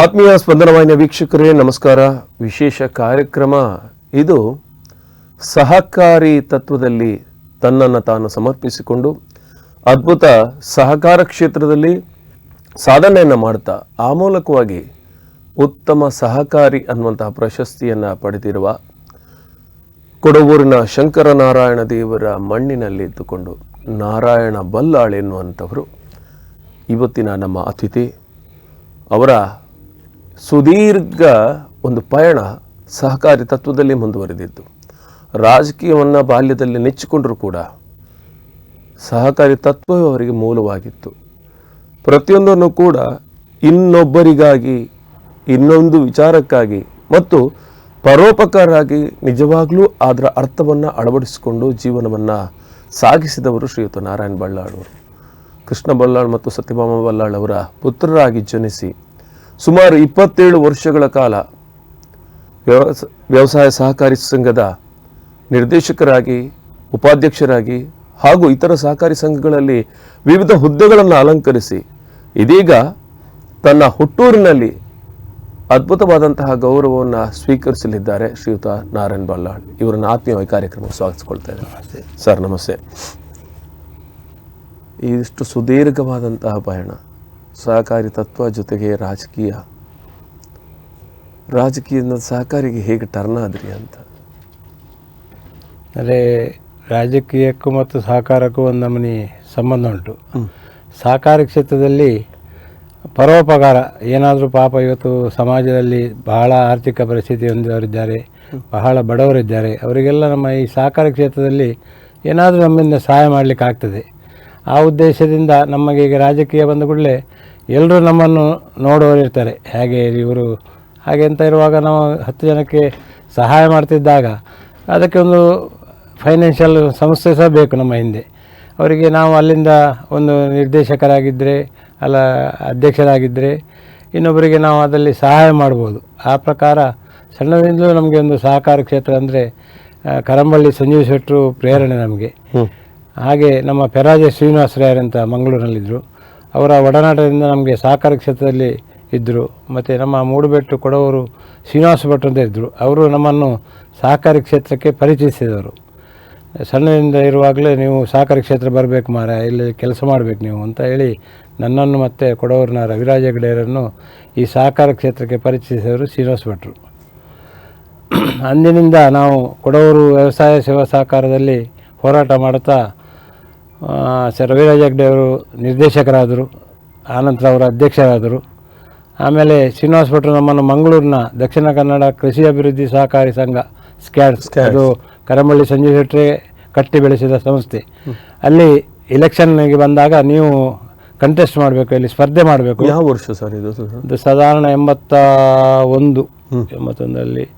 ಆತ್ಮೀಯ ಸ್ಪಂದನವಾಹಿನಿಯ ವೀಕ್ಷಕರೇ, ನಮಸ್ಕಾರ. ವಿಶೇಷ ಕಾರ್ಯಕ್ರಮ ಇದು. ಸಹಕಾರಿ ತತ್ವದಲ್ಲಿ ತನ್ನನ್ನು ತಾನು ಸಮರ್ಪಿಸಿಕೊಂಡು ಅದ್ಭುತ ಸಹಕಾರ ಕ್ಷೇತ್ರದಲ್ಲಿ ಸಾಧನೆಯನ್ನು ಮಾಡ್ತಾ, ಆ ಮೂಲಕವಾಗಿ ಉತ್ತಮ ಸಹಕಾರಿ ಅನ್ನುವಂತಹ ಪ್ರಶಸ್ತಿಯನ್ನು ಪಡೆದಿರುವ ಕೊಡಗೂರಿನ ಶಂಕರನಾರಾಯಣ ದೇವರ ಮಣ್ಣಿನಲ್ಲಿ ಇದ್ದುಕೊಂಡು ನಾರಾಯಣ ಬಲ್ಲಾಳ್ ಎನ್ನುವಂಥವರು ಇವತ್ತಿನ ನಮ್ಮ ಅತಿಥಿ. ಅವರ ಸುದೀರ್ಘ ಒಂದು ಪಯಣ ಸಹಕಾರಿ ತತ್ವದಲ್ಲಿ ಮುಂದುವರೆದಿದ್ದು. ರಾಜಕೀಯವನ್ನು ಬಾಲ್ಯದಲ್ಲಿ ನೆಚ್ಚಿಕೊಂಡರೂ ಕೂಡ ಸಹಕಾರಿ ತತ್ವವೇ ಅವರಿಗೆ ಮೂಲವಾಗಿತ್ತು. ಪ್ರತಿಯೊಂದನ್ನು ಕೂಡ ಇನ್ನೊಬ್ಬರಿಗಾಗಿ, ಇನ್ನೊಂದು ವಿಚಾರಕ್ಕಾಗಿ ಮತ್ತು ಪರೋಪಕಾರಾಗಿ ನಿಜವಾಗಲೂ ಅದರ ಅರ್ಥವನ್ನು ಅಳವಡಿಸಿಕೊಂಡು ಜೀವನವನ್ನು ಸಾಗಿಸಿದವರು ಶ್ರೀಯುತ ನಾರಾಯಣ ಬಳ್ಳಾಳ್ ಅವರು. ಕೃಷ್ಣ ಬಲ್ಲಾಳ್ ಮತ್ತು ಸತ್ಯಭಾಮ ಬಲ್ಲಾಳ್ ಅವರ ಪುತ್ರರಾಗಿ ಜನಿಸಿ ಸುಮಾರು ಇಪ್ಪತ್ತೇಳು ವರ್ಷಗಳ ಕಾಲ ವ್ಯವಸ ವ್ಯವಸಾಯ ಸಹಕಾರಿ ಸಂಘದ ನಿರ್ದೇಶಕರಾಗಿ ಉಪಾಧ್ಯಕ್ಷರಾಗಿ ಹಾಗೂ ಇತರ ಸಹಕಾರಿ ಸಂಘಗಳಲ್ಲಿ ವಿವಿಧ ಹುದ್ದೆಗಳನ್ನು ಅಲಂಕರಿಸಿ ಇದೀಗ ತನ್ನ ಹುಟ್ಟೂರಿನಲ್ಲಿ ಅದ್ಭುತವಾದಂತಹ ಗೌರವವನ್ನು ಸ್ವೀಕರಿಸಲಿದ್ದಾರೆ ಶ್ರೀಯುತ ನಾರಾಯಣ್ ಬಲ್ಲಾಳ್. ಇವರನ್ನು ಆತ್ಮೀಯವಾಗಿ ಕಾರ್ಯಕ್ರಮಕ್ಕೆ ಸ್ವಾಗತಿಸ್ಕೊಳ್ತಾ ಇದ್ದಾರೆ ಸರ್ ನಮಸ್ತೆ. ಇಷ್ಟು ಸುದೀರ್ಘವಾದಂತಹ ಪಯಣ. ಸಹಕಾರಿ ತತ್ವ ಜೊತೆಗೆ ರಾಜಕೀಯ. ರಾಜಕೀಯದ ಸಹಕಾರಿಗೆ ಹೇಗೆ ಟರ್ನ್ ಆದ್ರಿ ಅಂತ? ಅಂದರೆ ರಾಜಕೀಯಕ್ಕೂ ಮತ್ತು ಸಹಕಾರಕ್ಕೂ ಒಂದು ನಮೂನಿ ಸಂಬಂಧ ಉಂಟು. ಸಹಕಾರಿ ಕ್ಷೇತ್ರದಲ್ಲಿ ಪರೋಪಕಾರ ಏನಾದರೂ ಪಾಪ ಇವತ್ತು ಸಮಾಜದಲ್ಲಿ ಬಹಳ ಆರ್ಥಿಕ ಪರಿಸ್ಥಿತಿ ಹೊಂದಿದವರಿದ್ದಾರೆ ಬಹಳ ಬಡವರಿದ್ದಾರೆ ಅವರಿಗೆಲ್ಲ ನಮ್ಮ ಈ ಸಹಕಾರ ಕ್ಷೇತ್ರದಲ್ಲಿ ಏನಾದರೂ ನಮ್ಮಿಂದ ಸಹಾಯ ಮಾಡಲಿಕ್ಕೆ ಆಗ್ತದೆ ಆ ಉದ್ದೇಶದಿಂದ ನಮಗೆ ಈಗ ರಾಜಕೀಯ ಬಂದ ಕೂಡಲೇ ಎಲ್ಲರೂ ನಮ್ಮನ್ನು ನೋಡುವವರಿರ್ತಾರೆ. ಹೇಗೆ ಇವರು ಹಾಗೆ ಅಂತ ಇರುವಾಗ ನಾವು ಹತ್ತು ಜನಕ್ಕೆ ಸಹಾಯ ಮಾಡ್ತಿದ್ದಾಗ ಅದಕ್ಕೆ ಒಂದು ಫೈನಾನ್ಷಿಯಲ್ ಸಂಸ್ಥೆ ಸಹ ಬೇಕು ನಮ್ಮ ಹಿಂದೆ. ಅವರಿಗೆ ನಾವು ಅಲ್ಲಿಂದ ಒಂದು ನಿರ್ದೇಶಕರಾಗಿದ್ದರೆ ಅಲ್ಲ ಅಧ್ಯಕ್ಷರಾಗಿದ್ದರೆ ಇನ್ನೊಬ್ಬರಿಗೆ ನಾವು ಅದರಲ್ಲಿ ಸಹಾಯ ಮಾಡ್ಬೋದು. ಆ ಪ್ರಕಾರ ಸಣ್ಣದಿಂದಲೂ ನಮಗೆ ಒಂದು ಸಹಕಾರ ಕ್ಷೇತ್ರ ಅಂದರೆ ಕರಂಬಳ್ಳಿ ಸಂಜೀವ್ ಶೆಟ್ಟರು ಪ್ರೇರಣೆ ನಮಗೆ. ಹಾಗೆ ನಮ್ಮ ಪೆರಾಜೆ ಶ್ರೀನಿವಾಸರಾಯರ್ ಅಂತ ಮಂಗಳೂರಿನಲ್ಲಿದ್ದರು ಅವರ ಒಡನಾಟದಿಂದ ನಮಗೆ ಸಹಕಾರ ಕ್ಷೇತ್ರದಲ್ಲಿ ಇದ್ದರು ಮತ್ತು ನಮ್ಮ ಮೂಡುಬೆಟ್ಟು ಕೊಡವರು ಶ್ರೀನಿವಾಸ ಭಟ್ ಅಂತ ಇದ್ದರು ಅವರು ನಮ್ಮನ್ನು ಸಹಕಾರಿ ಕ್ಷೇತ್ರಕ್ಕೆ ಪರಿಚಯಿಸಿದವರು. ಸಣ್ಣದಿಂದ ಇರುವಾಗಲೇ ನೀವು ಸಹಕಾರಿ ಕ್ಷೇತ್ರ ಬರಬೇಕು ಮಾರ ಇಲ್ಲಿ ಕೆಲಸ ಮಾಡಬೇಕು ನೀವು ಅಂತ ಹೇಳಿ ನನ್ನನ್ನು ಮತ್ತು ಕೊಡವರನ್ನ ರವಿರಾಜ ಹೆಗಡೆಯರನ್ನು ಈ ಸಹಕಾರ ಕ್ಷೇತ್ರಕ್ಕೆ ಪರಿಚಯಿಸಿದವರು ಶ್ರೀನಿವಾಸ ಭಟ್ರು. ಅಂದಿನಿಂದ ನಾವು ಕೊಡವರು ವ್ಯವಸಾಯ ಸೇವಾ ಸಹಕಾರದಲ್ಲಿ ಹೋರಾಟ ಮಾಡುತ್ತಾ ಆ, ಸ ರವಿರಾಜ ಹೆಗ್ಡೆ ಅವರು ನಿರ್ದೇಶಕರಾದರು ಆನಂತರ ಅವರು ಅಧ್ಯಕ್ಷರಾದರು. ಆಮೇಲೆ ಶ್ರೀನಿವಾಸ ಭಟ್ರು ನಮ್ಮನ್ನು ಮಂಗಳೂರಿನ ದಕ್ಷಿಣ ಕನ್ನಡ ಕೃಷಿ ಅಭಿವೃದ್ಧಿ ಸಹಕಾರಿ ಸಂಘ ಸ್ಕ್ಯಾಡ್ಸ್ ಅದು ಕರಂಬಳ್ಳಿ ಸಂಜೀವ್ ಶೆಟ್ಟಿ ಕಟ್ಟಿ ಬೆಳೆಸಿದ ಸಂಸ್ಥೆ. ಅಲ್ಲಿ ಇಲೆಕ್ಷನ್ಗೆ ಬಂದಾಗ ನೀವು ಕಂಟೆಸ್ಟ್ ಮಾಡಬೇಕು ಇಲ್ಲಿ ಸ್ಪರ್ಧೆ ಮಾಡಬೇಕು. ಯಾವ ವರ್ಷ ಸರ್ ಇದು? ಇದು ಸಾಧಾರಣ ಎಂಬತ್ತ ಒಂದು ಎಂಬತ್ತೊಂದರಲ್ಲಿ.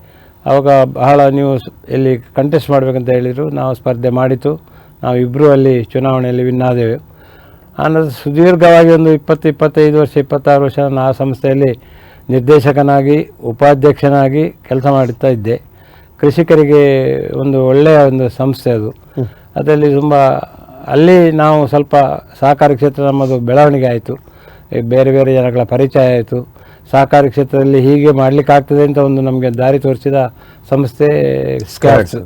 ಆವಾಗ ಬಹಳ ನೀವು ಇಲ್ಲಿ ಕಂಟೆಸ್ಟ್ ಮಾಡಬೇಕಂತ ಹೇಳಿದರು ನಾವು ಸ್ಪರ್ಧೆ ಮಾಡಿತು. ನಾವು ಇಬ್ಬರು ಅಲ್ಲಿ ಚುನಾವಣೆಯಲ್ಲಿ ವಿನ್ ಆದೆವು. ಆನಂತರ ಸುದೀರ್ಘವಾಗಿ ಒಂದು ಇಪ್ಪತ್ತು ಇಪ್ಪತ್ತೈದು ವರ್ಷ ಇಪ್ಪತ್ತಾರು ವರ್ಷ ನಾನು ಆ ಸಂಸ್ಥೆಯಲ್ಲಿ ನಿರ್ದೇಶಕನಾಗಿ ಉಪಾಧ್ಯಕ್ಷನಾಗಿ ಕೆಲಸ ಮಾಡುತ್ತಾ ಇದ್ದೆ. ಕೃಷಿಕರಿಗೆ ಒಂದು ಒಳ್ಳೆಯ ಒಂದು ಸಂಸ್ಥೆ ಅದು. ಅದರಲ್ಲಿ ತುಂಬ ಅಲ್ಲಿ ನಾವು ಸ್ವಲ್ಪ ಸಹಕಾರಿ ಕ್ಷೇತ್ರ ನಮ್ಮದು ಬೆಳವಣಿಗೆ ಆಯಿತು. ಬೇರೆ ಬೇರೆ ಜನಗಳ ಪರಿಚಯ ಆಯಿತು. ಸಹಕಾರಿ ಕ್ಷೇತ್ರದಲ್ಲಿ ಹೀಗೆ ಮಾಡಲಿಕ್ಕಾಗ್ತದೆ ಅಂತ ಒಂದು ನಮಗೆ ದಾರಿ ತೋರಿಸಿದ ಸಂಸ್ಥೆ ಸ್ಕ್ಯಾಟ್ಸ್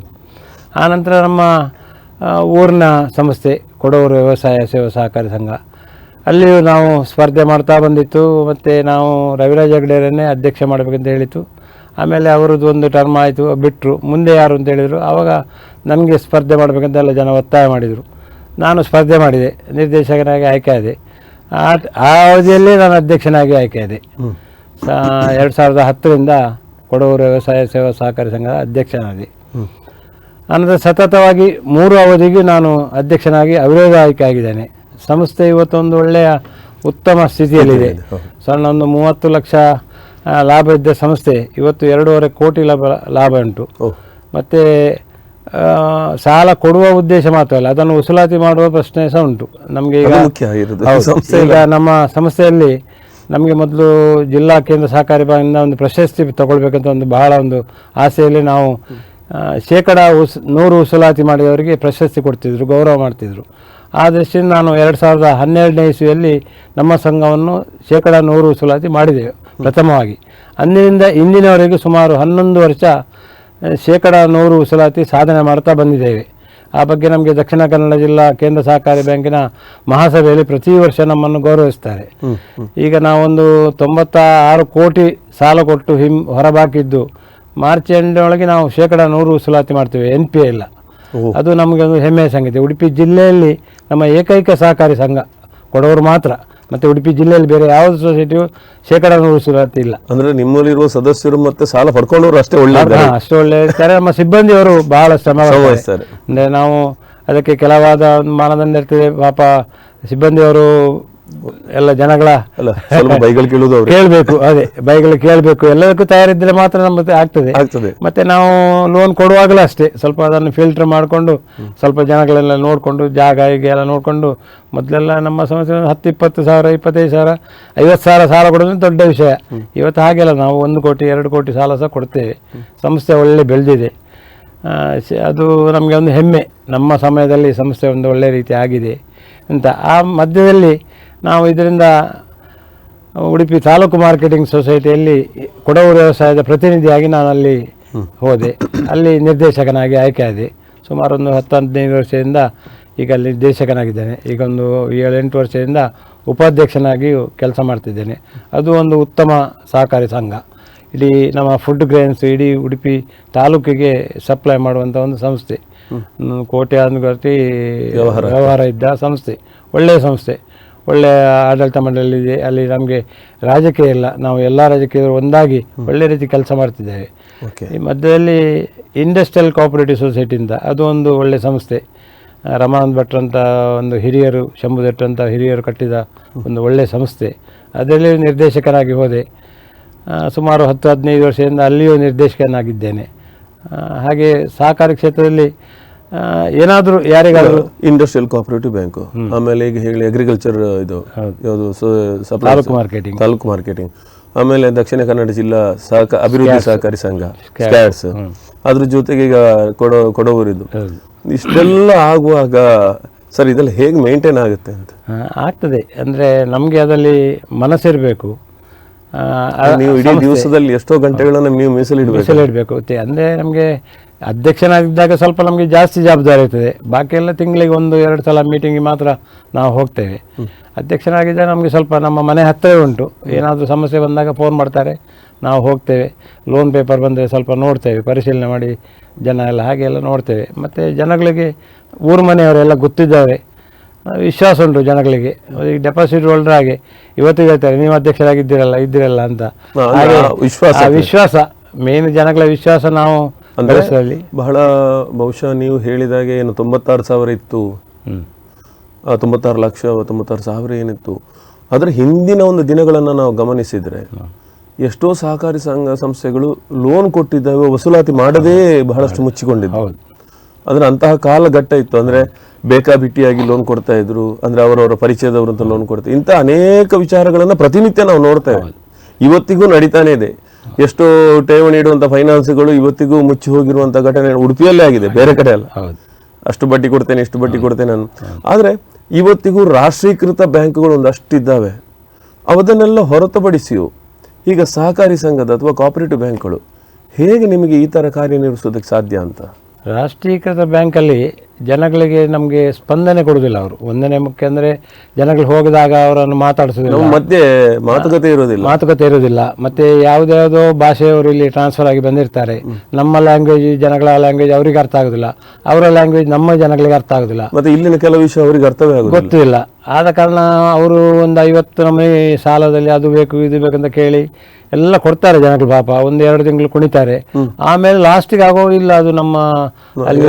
ಆನಂತರ ನಮ್ಮ ಊರಿನ ಸಂಸ್ಥೆ ಕೊಡೋರು ವ್ಯವಸಾಯ ಸೇವಾ ಸಹಕಾರಿ ಸಂಘ. ಅಲ್ಲಿಯೂ ನಾವು ಸ್ಪರ್ಧೆ ಮಾಡ್ತಾ ಬಂದಿತ್ತು. ಮತ್ತು ನಾವು ರವಿರಾಜ ಹೆಗ್ಡೆಯರನ್ನೇ ಅಧ್ಯಕ್ಷ ಮಾಡಬೇಕಂತ ಹೇಳಿತ್ತು. ಆಮೇಲೆ ಅವರದ್ದು ಒಂದು ಟರ್ಮ್ ಆಯಿತು ಬಿಟ್ಟರು ಮುಂದೆ ಯಾರು ಅಂತ ಹೇಳಿದರು. ಆವಾಗ ನನಗೆ ಸ್ಪರ್ಧೆ ಮಾಡಬೇಕಂತ ಎಲ್ಲ ಜನ ಒತ್ತಾಯ ಮಾಡಿದರು. ನಾನು ಸ್ಪರ್ಧೆ ಮಾಡಿದೆ ನಿರ್ದೇಶಕನಾಗಿ ಆಯ್ಕೆ ಆದೆ. ಆ ಅವಧಿಯಲ್ಲಿ ನಾನು ಅಧ್ಯಕ್ಷನಾಗಿ ಆಯ್ಕೆ ಆದೆ. ಎರಡು ಸಾವಿರದ ಹತ್ತರಿಂದ ಕೊಡವರು ವ್ಯವಸಾಯ ಸೇವಾ ಸಹಕಾರಿ ಸಂಘದ ಅಧ್ಯಕ್ಷನಾದೆ. ಅನಂತರ ಸತತವಾಗಿ ಮೂರು ಅವಧಿಗೆ ನಾನು ಅಧ್ಯಕ್ಷನಾಗಿ ಅವಿರೋಧ ಆಯ್ಕೆ ಆಗಿದ್ದೇನೆ ಸಂಸ್ಥೆ ಇವತ್ತೊಂದು ಒಳ್ಳೆಯ ಉತ್ತಮ ಸ್ಥಿತಿಯಲ್ಲಿದೆ. ಸಣ್ಣ ಒಂದು ಮೂವತ್ತು ಲಕ್ಷ ಲಾಭ ಇದ್ದ ಸಂಸ್ಥೆ ಇವತ್ತು ಎರಡೂವರೆ ಕೋಟಿ ಲಾಭ ಲಾಭ ಉಂಟು. ಮತ್ತು ಸಾಲ ಕೊಡುವ ಉದ್ದೇಶ ಮಾತ್ರ ಅಲ್ಲ ಅದನ್ನು ವಸೂಲಾತಿ ಮಾಡುವ ಪ್ರಶ್ನೆ ಸಹ ಉಂಟು. ನಮಗೆ ಈಗ ಈಗ ನಮ್ಮ ಸಂಸ್ಥೆಯಲ್ಲಿ ನಮಗೆ ಮೊದಲು ಜಿಲ್ಲಾ ಕೇಂದ್ರ ಸಹಕಾರಿ ಬ್ಯಾಂಕಿಂದ ಒಂದು ಪ್ರಶಸ್ತಿ ತಗೊಳ್ಬೇಕಂತ ಒಂದು ಬಹಳ ಒಂದು ಆಸೆಯಲ್ಲಿ ನಾವು ಶೇಕಡ ಉಸ್ ನೂರು ಉಸುಲಾತಿ ಮಾಡಿದವರಿಗೆ ಪ್ರಶಸ್ತಿ ಕೊಡ್ತಿದ್ರು ಗೌರವ ಮಾಡ್ತಿದ್ರು. ಆ ದೃಷ್ಟಿಯಿಂದ ನಾನು ಎರಡು ಸಾವಿರದ ಹನ್ನೆರಡನೇ ಇಸ್ವಿಯಲ್ಲಿ ನಮ್ಮ ಸಂಘವನ್ನು ಶೇಕಡ ನೂರು ವಸೂಲಾತಿ ಮಾಡಿದೆವು ಪ್ರಥಮವಾಗಿ. ಅಂದಿನಿಂದ ಇಂದಿನವರೆಗೂ ಸುಮಾರು ಹನ್ನೊಂದು ವರ್ಷ ಶೇಕಡ ನೂರು ಉಸಲಾತಿ ಸಾಧನೆ ಮಾಡ್ತಾ ಬಂದಿದ್ದೇವೆ. ಆ ಬಗ್ಗೆ ನಮಗೆ ದಕ್ಷಿಣ ಕನ್ನಡ ಜಿಲ್ಲಾ ಕೇಂದ್ರ ಸಹಕಾರಿ ಬ್ಯಾಂಕಿನ ಮಹಾಸಭೆಯಲ್ಲಿ ಪ್ರತಿ ವರ್ಷ ನಮ್ಮನ್ನು ಗೌರವಿಸ್ತಾರೆ. ಈಗ ನಾವೊಂದು ತೊಂಬತ್ತ ಆರು ಕೋಟಿ ಸಾಲ ಕೊಟ್ಟು ಹಿಂ ಹೊರಬಾಕಿದ್ದು ಮಾರ್ಚ್ ಎಂಡೊಳಗೆ ನಾವು ಶೇಕಡ ನೂರು ಸುಲಾತಿ ಮಾಡ್ತೇವೆ ಎನ್ ಪಿ ಇಲ್ಲ. ಅದು ನಮಗೆ ಒಂದು ಹೆಮ್ಮೆಯ ಸಂಗತಿ. ಉಡುಪಿ ಜಿಲ್ಲೆಯಲ್ಲಿ ನಮ್ಮ ಏಕೈಕ ಸಹಕಾರಿ ಸಂಘ ಕೊಡವರು ಮಾತ್ರ. ಮತ್ತೆ ಉಡುಪಿ ಜಿಲ್ಲೆಯಲ್ಲಿ ಬೇರೆ ಯಾವ ಸೊಸೈಟಿಯು ಶೇಕಡ ನೂರು ಸುಲಾತಿ ಇಲ್ಲ. ಅಂದ್ರೆ ನಿಮ್ಮಲ್ಲಿರುವ ಸದಸ್ಯರು ಮತ್ತೆ ಸಾಲ ಪಡ್ಕೊಂಡವರು ಅಷ್ಟೇ ಒಳ್ಳೆ ಅಷ್ಟೇ ಒಳ್ಳೆ ಇರ್ತಾರೆ. ನಮ್ಮ ಸಿಬ್ಬಂದಿಯವರು ಬಹಳ ಶ್ರಮ. ವಹಿಸ್ತಾರೆ. ಅಂದ್ರೆ ನಾವು ಅದಕ್ಕೆ ಕೆಲವಾದ ಮಾನದಂಡ ಇರ್ತದೆ. ಪಾಪ ಸಿಬ್ಬಂದಿಯವರು ಎಲ್ಲ ಜನಗಳ ಬೈಗಳು ಕೇಳುದು ಕೇಳಬೇಕು ಅದೇ ಬೈಗಳು ಕೇಳಬೇಕು. ಎಲ್ಲದಕ್ಕೂ ತಯಾರಿದ್ರೆ ಮಾತ್ರ ನಮ್ಮ ಆಗ್ತದೆ. ಆಗ್ತದೆ. ಮತ್ತೆ ನಾವು ಲೋನ್ ಕೊಡುವಾಗಲೂ ಅಷ್ಟೇ. ಸ್ವಲ್ಪ ಅದನ್ನು ಫಿಲ್ಟರ್ ಮಾಡಿಕೊಂಡು ಸ್ವಲ್ಪ ಜನಗಳೆಲ್ಲ ನೋಡಿಕೊಂಡು ಜಾಗ ಹೀಗೆ ಎಲ್ಲ ನೋಡಿಕೊಂಡು ಮೊದಲೆಲ್ಲ ನಮ್ಮ ಸಮಸ್ಯೆ ಹತ್ತು ಇಪ್ಪತ್ತು ಸಾವಿರ ಇಪ್ಪತ್ತೈದು ಸಾವಿರ ಐವತ್ತು ಸಾವಿರ ಸಾಲ ಕೊಡೋದು ದೊಡ್ಡ ವಿಷಯ. ಇವತ್ತು ಹಾಗೆಲ್ಲ ನಾವು ಒಂದು ಕೋಟಿ ಎರಡು ಕೋಟಿ ಸಾಲ ಸಹ ಕೊಡ್ತೇವೆ. ಸಂಸ್ಥೆ ಒಳ್ಳೆ ಬೆಳೆದಿದೆ. ಅದು ನಮಗೆ ಒಂದು ಹೆಮ್ಮೆ. ನಮ್ಮ ಸಮಯದಲ್ಲಿ ಸಂಸ್ಥೆ ಒಂದು ಒಳ್ಳೆ ರೀತಿ ಆಗಿದೆ ಅಂತ. ಆ ಮಧ್ಯದಲ್ಲಿ ನಾವು ಇದರಿಂದ ಉಡುಪಿ ತಾಲೂಕು ಮಾರ್ಕೆಟಿಂಗ್ ಸೊಸೈಟಿಯಲ್ಲಿ ಕೊಡವು ವ್ಯವಸಾಯದ ಪ್ರತಿನಿಧಿಯಾಗಿ ನಾನು ಅಲ್ಲಿ ಹೋದೆ. ಅಲ್ಲಿ ನಿರ್ದೇಶಕನಾಗಿ ಆಯ್ಕೆ ಆದೆ ಸುಮಾರು ಒಂದು ಹತ್ತು ಹದಿನೈದು ವರ್ಷದಿಂದ ಈಗ ಅಲ್ಲಿ ನಿರ್ದೇಶಕನಾಗಿದ್ದೇನೆ. ಈಗ ಒಂದು ಏಳೆಂಟು ವರ್ಷದಿಂದ ಉಪಾಧ್ಯಕ್ಷನಾಗಿಯೂ ಕೆಲಸ ಮಾಡ್ತಿದ್ದೇನೆ. ಅದು ಒಂದು ಉತ್ತಮ ಸಹಕಾರಿ ಸಂಘ. ಇಡೀ ನಮ್ಮ ಫುಡ್ ಗ್ರೇನ್ಸ್ ಇಡೀ ಉಡುಪಿ ತಾಲೂಕಿಗೆ ಸಪ್ಲೈ ಮಾಡುವಂಥ ಒಂದು ಸಂಸ್ಥೆ. ಕೋಟೆ ಅನುಗತಿ ವ್ಯವಹಾರ ಇದ್ದ ಸಂಸ್ಥೆ. ಒಳ್ಳೆಯ ಸಂಸ್ಥೆ. ಒಳ್ಳೆಯ ಆಡಳಿತ ಮಂಡಳಿ ಇದೆ ಅಲ್ಲಿ ನಮಗೆ ರಾಜಕೀಯ ಇಲ್ಲ. ನಾವು ಎಲ್ಲ ರಾಜಕೀಯರು ಒಂದಾಗಿ ಒಳ್ಳೆ ರೀತಿ ಕೆಲಸ ಮಾಡ್ತಿದ್ದೇವೆ. ಈ ಮಧ್ಯದಲ್ಲಿ ಇಂಡಸ್ಟ್ರಿಯಲ್ ಕೋಆಪರೇಟಿವ್ ಸೊಸೈಟಿಯಿಂದ ಅದು ಒಂದು ಒಳ್ಳೆಯ ಸಂಸ್ಥೆ. ರಮಾನಂದ ರಮಾನಂದ್ ಭಟ್ರ್ ಅಂತ ಒಂದು ಹಿರಿಯರು ಶಂಭು ಅಂತ ಹಿರಿಯರು ಕಟ್ಟಿದ ಒಂದು ಒಳ್ಳೆಯ ಸಂಸ್ಥೆ. ಅದರಲ್ಲಿ ನಿರ್ದೇಶಕನಾಗಿ ಹೋದೆ. ಸುಮಾರು ಹತ್ತು ಹದಿನೈದು ವರ್ಷದಿಂದ ಅಲ್ಲಿಯೂ ನಿರ್ದೇಶಕನಾಗಿದ್ದೇನೆ. ಹಾಗೆ ಸಹಕಾರಿ ಕ್ಷೇತ್ರದಲ್ಲಿ ಏನಾದರೂ ಯಾರಿಗಾದರೂ? ಇಂಡಸ್ಟ್ರಿಯಲ್ ಕೋಆಪರೇಟಿವ್ ಬ್ಯಾಂಕ್ ಆಮೇಲೆ ಈಗ ಹೇಳಿ ಅಗ್ರಿಕಲ್ಚರ್ ಇದು ಯಾವುದು ತಾಲೂಕು ಮಾರ್ಕೆಟಿಂಗ್ ತಾಲೂಕು ಮಾರ್ಕೆಟಿಂಗ್ ಆಮೇಲೆ ದಕ್ಷಿಣ ಕನ್ನಡ ಜಿಲ್ಲಾ ಸಹಕ ಅಭಿವೃದ್ಧಿ ಸಹಕಾರಿ ಸಂಘ ಸ್ಕ್ಯಾಟ್ಸ್ ಅದ್ರ ಜೊತೆಗೆ ಈಗ ಕೊಡೋ ಕೊಡವರಿದ್ದು ಇಷ್ಟೆಲ್ಲ ಆಗುವಾಗ ಸರ್ ಇದೆಲ್ಲ ಹೇಗೆ ಮೇಂಟೈನ್ ಆಗುತ್ತೆ ಅಂತ? ಆಗ್ತದೆ. ಅಂದರೆ ನಮಗೆ ಅದರಲ್ಲಿ ಮನಸ್ಸಿರಬೇಕು. ನೀವು ಇಡೀ ದಿವಸದಲ್ಲಿ ಎಷ್ಟೋ ಗಂಟೆಗಳನ್ನು ನೀವು ಮೀಸಲಿಡಬೇಕು. ಮೀಸಲಿಡಬೇಕು. ಅಂದರೆ ನಮಗೆ ಅಧ್ಯಕ್ಷನಾಗಿದ್ದಾಗ ಸ್ವಲ್ಪ ನಮಗೆ ಜಾಸ್ತಿ ಜವಾಬ್ದಾರಿ ಇರ್ತದೆ. ಬಾಕಿ ಎಲ್ಲ ತಿಂಗಳಿಗೆ ಒಂದು ಎರಡು ಸಲ ಮೀಟಿಂಗ್ ಮಾತ್ರ ನಾವು ಹೋಗ್ತೇವೆ. ಅಧ್ಯಕ್ಷನಾಗಿದ್ದಾಗ ನಮಗೆ ಸ್ವಲ್ಪ ನಮ್ಮ ಮನೆ ಹತ್ತಿರ ಉಂಟು. ಏನಾದರೂ ಸಮಸ್ಯೆ ಬಂದಾಗ ಫೋನ್ ಮಾಡ್ತಾರೆ. ನಾವು ಹೋಗ್ತೇವೆ. ಲೋನ್ ಪೇಪರ್ ಬಂದರೆ ಸ್ವಲ್ಪ ನೋಡ್ತೇವೆ. ಪರಿಶೀಲನೆ ಮಾಡಿ ಜನ ಎಲ್ಲ ಹಾಗೆ ಎಲ್ಲ ನೋಡ್ತೇವೆ. ಮತ್ತು ಜನಗಳಿಗೆ ಊರು ಮನೆಯವರೆಲ್ಲ ಗೊತ್ತಿದ್ದಾರೆ. ವಿಶ್ವಾಸ ಉಂಟು ಜನಗಳಿಗೆ. ಈಗ ಡೆಪಾಸಿಟ್ ಹೋಲ್ಡರ್ ಆಗಿ ಇವತ್ತು ಹೇಳ್ತಾರೆ ನೀವು ಅಧ್ಯಕ್ಷರಾಗಿದ್ದೀರಲ್ಲ ಇದ್ದೀರಲ್ಲ ಅಂತ. ಹಾಗೆ ವಿಶ್ವಾಸ ಆ ವಿಶ್ವಾಸ. ಮೇನ್ ಜನಗಳ ವಿಶ್ವಾಸ ನಾವು ಬೆಳೆಸುವಲ್ಲಿ ಬಹಳ ಬಹುಶಃ ನೀವು ಹೇಳಿದಾಗೆ ಏನು ತೊಂಬತ್ತಾರು ಸಾವಿರ ಇತ್ತು. ತೊಂಬತ್ತಾರು ಲಕ್ಷ ತೊಂಬತ್ತಾರು ಸಾವಿರ ಏನಿತ್ತು. ಅದರ ಹಿಂದಿನ ಒಂದು ದಿನಗಳನ್ನು ನಾವು ಗಮನಿಸಿದರೆ ಎಷ್ಟೋ ಸಹಕಾರಿ ಸಂಘ ಸಂಸ್ಥೆಗಳು ಲೋನ್ ಕೊಟ್ಟಿದ್ದಾವೆ ವಸೂಲಾತಿ ಮಾಡದೇ ಬಹಳಷ್ಟು ಮುಚ್ಚಿಕೊಂಡಿದ್ದು. ಅದರ ಅಂದ್ರೆ ಅಂತಹ ಕಾಲಘಟ್ಟ ಇತ್ತು. ಅಂದ್ರೆ ಬೇಕಾಬಿಟ್ಟಿಯಾಗಿ ಲೋನ್ ಕೊಡ್ತಾ ಇದ್ರು ಅಂದ್ರೆ ಅವರವರ ಪರಿಚಯದವರು ಅಂತ ಲೋನ್ ಕೊಡ್ತಾ ಇಂಥ ಅನೇಕ ವಿಚಾರಗಳನ್ನ ಪ್ರತಿನಿತ್ಯ ನಾವು ನೋಡ್ತೇವೆ ಇವತ್ತಿಗೂ ನಡೀತಾನೆ ಇದೆ. ಎಷ್ಟೋ ಠೇವಣಿ ಇಡುವಂತ ಫೈನಾನ್ಸ್ಗಳು ಇವತ್ತಿಗೂ ಮುಚ್ಚಿ ಹೋಗಿರುವಂತ ಘಟನೆ ಉಡುಪಿಯಲ್ಲೇ ಆಗಿದೆ ಬೇರೆ ಕಡೆ ಅಲ್ಲ. ಅಷ್ಟು ಬಡ್ಡಿ ಕೊಡ್ತೇನೆ ಇಷ್ಟು ಬಡ್ಡಿ ಕೊಡ್ತೇನೆ ನಾನು ಆದ್ರೆ ಇವತ್ತಿಗೂ ರಾಷ್ಟ್ರೀಕೃತ ಬ್ಯಾಂಕ್ಗಳು ಒಂದಷ್ಟಿದ್ದಾವೆ ಅವದನ್ನೆಲ್ಲ ಹೊರತುಪಡಿಸಿಯೂ ಈಗ ಸಹಕಾರಿ ಸಂಘದ ಅಥವಾ ಕೋಆಪರೇಟಿವ್ ಬ್ಯಾಂಕ್ಗಳು ಹೇಗೆ ನಿಮಗೆ ಈ ತರ ಕಾರ್ಯನಿರ್ವಹಿಸೋದಕ್ಕೆ ಸಾಧ್ಯ ಅಂತ? ರಾಷ್ಟ್ರೀಕೃತ ಬ್ಯಾಂಕಲ್ಲಿ ಜನಗಳಿಗೆ ನಮಗೆ ಸ್ಪಂದನೆ ಕೊಡುವುದಿಲ್ಲ ಅವರು. ಒಂದನೇ ಮುಖ್ಯ ಅಂದರೆ ಜನಗಳು ಹೋಗಿದಾಗ ಅವರನ್ನು ಮಾತಾಡಿಸೋದಿಲ್ಲ ಮತ್ತೆ ಮಾತುಕತೆ ಇರೋದಿಲ್ಲ ಮಾತುಕತೆ ಇರುವುದಿಲ್ಲ. ಮತ್ತೆ ಯಾವುದ್ಯಾವುದೋ ಭಾಷೆಯವರು ಇಲ್ಲಿ ಟ್ರಾನ್ಸ್ಫರ್ ಆಗಿ ಬಂದಿರ್ತಾರೆ. ನಮ್ಮ ಲ್ಯಾಂಗ್ವೇಜ್ ಜನಗಳ ಲ್ಯಾಂಗ್ವೇಜ್ ಅವರಿಗೆ ಅರ್ಥ ಆಗೋದಿಲ್ಲ. ಅವರ ಲ್ಯಾಂಗ್ವೇಜ್ ನಮ್ಮ ಜನಗಳಿಗೆ ಅರ್ಥ ಆಗೋದಿಲ್ಲ. ಮತ್ತೆ ಇಲ್ಲಿನ ಕೆಲವು ವಿಷಯ ಅವರಿಗೆ ಅರ್ಥವೇ ಗೊತ್ತಿಲ್ಲ. ಆದ ಕಾರಣ ಅವರು ಒಂದು ಐವತ್ತು ನಮಗೆ ಸಾಲದಲ್ಲಿ ಅದು ಬೇಕು ಇದು ಬೇಕಂತ ಕೇಳಿ ಎಲ್ಲ ಕೊಡ್ತಾರೆ ಜನಗಳು ಪಾಪ. ಒಂದು ಎರಡು ತಿಂಗಳು ಕುಣಿತಾರೆ. ಆಮೇಲೆ ಲಾಸ್ಟಿಗೆ ಆಗೋ ಇಲ್ಲ ಅದು ನಮ್ಮ ಅಲ್ಲಿ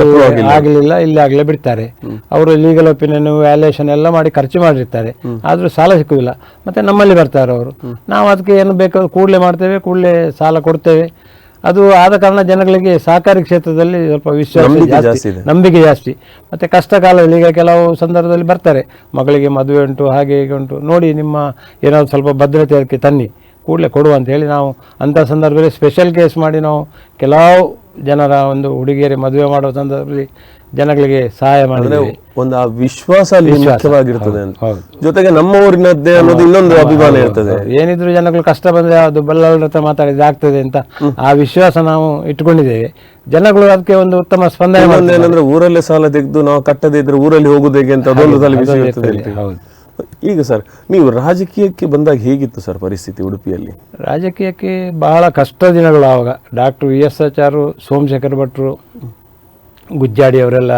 ಆಗಲಿಲ್ಲ ಇಲ್ಲಿ ಆಗಲೇ ಬಿಡ್ತಾರೆ. ಅವರು ಲೀಗಲ್ ಒಪಿನಿಯನ್ ವ್ಯಾಲ್ಯೂಯೇಷನ್ ಎಲ್ಲ ಮಾಡಿ ಖರ್ಚು ಮಾಡಿರ್ತಾರೆ. ಆದ್ರೂ ಸಾಲ ಸಿಕ್ಕುದಿಲ್ಲ. ಮತ್ತೆ ನಮ್ಮಲ್ಲಿ ಬರ್ತಾರೆ ಅವರು. ನಾವು ಅದಕ್ಕೆ ಏನು ಬೇಕಾದ್ರೂ ಕೂಡಲೇ ಮಾಡ್ತೇವೆ ಕೂಡಲೇ ಸಾಲ ಕೊಡ್ತೇವೆ. ಅದು ಆದ ಕಾರಣ ಜನಗಳಿಗೆ ಸಹಕಾರಿ ಕ್ಷೇತ್ರದಲ್ಲಿ ಸ್ವಲ್ಪ ವಿಶ್ವಾಸ ಜಾಸ್ತಿ. ನಂಬಿಕೆ ಜಾಸ್ತಿ. ಮತ್ತೆ ಕಷ್ಟ ಕಾಲದಲ್ಲಿ ಈಗ ಕೆಲವು ಸಂದರ್ಭದಲ್ಲಿ ಬರ್ತಾರೆ. ಮಗಳಿಗೆ ಮದುವೆ ಉಂಟು ಹಾಗೆ ಹೀಗೆ ಉಂಟು. ನೋಡಿ ನಿಮ್ಮ ಏನಾದ್ರು ಸ್ವಲ್ಪ ಭದ್ರತೆ ಅದಕ್ಕೆ ತನ್ನಿ. ಕೂಡಲೇ ಕೊಡು ಅಂತ ಹೇಳಿ ನಾವು ಅಂಥ ಸಂದರ್ಭದಲ್ಲಿ ಸ್ಪೆಷಲ್ ಕೇಸ್ ಮಾಡಿ ನಾವು ಕೆಲವು ಜನರ ಒಂದು ಹುಡುಗಿಯರಿ ಮದುವೆ ಮಾಡುವ ಸಂದರ್ಭದಲ್ಲಿ ಜನಗಳಿಗೆ ಸಹಾಯ ಮಾಡಿದ್ರೆ ಒಂದು ಆ ವಿಶ್ವಾಸ ಮುಖ್ಯವಾಗಿರ್ತದೆ ಜೊತೆಗೆ ನಮ್ಮ ಊರಿನದ್ದೇ ಅನ್ನೋದು ಇನ್ನೊಂದು ಅಭಿಮಾನ ಇರ್ತದೆ. ಏನಿದ್ರು ಜನಗಳು ಕಷ್ಟ ಬಂದ್ರೆ ಅದು ಬಲ್ಲವರ ಹತ್ರ ಮಾತಾಡಿದ್ರೆ ಆಗ್ತದೆ ಅಂತ ಆ ವಿಶ್ವಾಸ ನಾವು ಇಟ್ಕೊಂಡಿದ್ದೇವೆ ಜನಗಳು ಅದಕ್ಕೆ ಒಂದು ಉತ್ತಮ ಸ್ಪಂದನೆ ಏನಂದ್ರೆ ಊರಲ್ಲೇ ಸಾಲ ತೆಗೆದು ನಾವು ಕಟ್ಟದೇ ಇದ್ರೆ ಊರಲ್ಲಿ ಹೋಗುದು ಹೇಗೆ ಅಂತ ಅದೊಂದು ತಲೆ ಇರ್ತದೆ ಹೌದು. ಈಗ ಸರ್ ನೀವು ರಾಜಕೀಯಕ್ಕೆ ಬಂದಾಗ ಹೇಗಿತ್ತು ಸರ್ ಪರಿಸ್ಥಿತಿ ಉಡುಪಿಯಲ್ಲಿ? ರಾಜಕೀಯಕ್ಕೆ ಬಹಳ ಕಷ್ಟ ದಿನಗಳು ಆವಾಗ. Doctor V S Achar Somashekhar ಭಟ್ರು ಗುಜ್ಜಾಡಿ ಅವರೆಲ್ಲ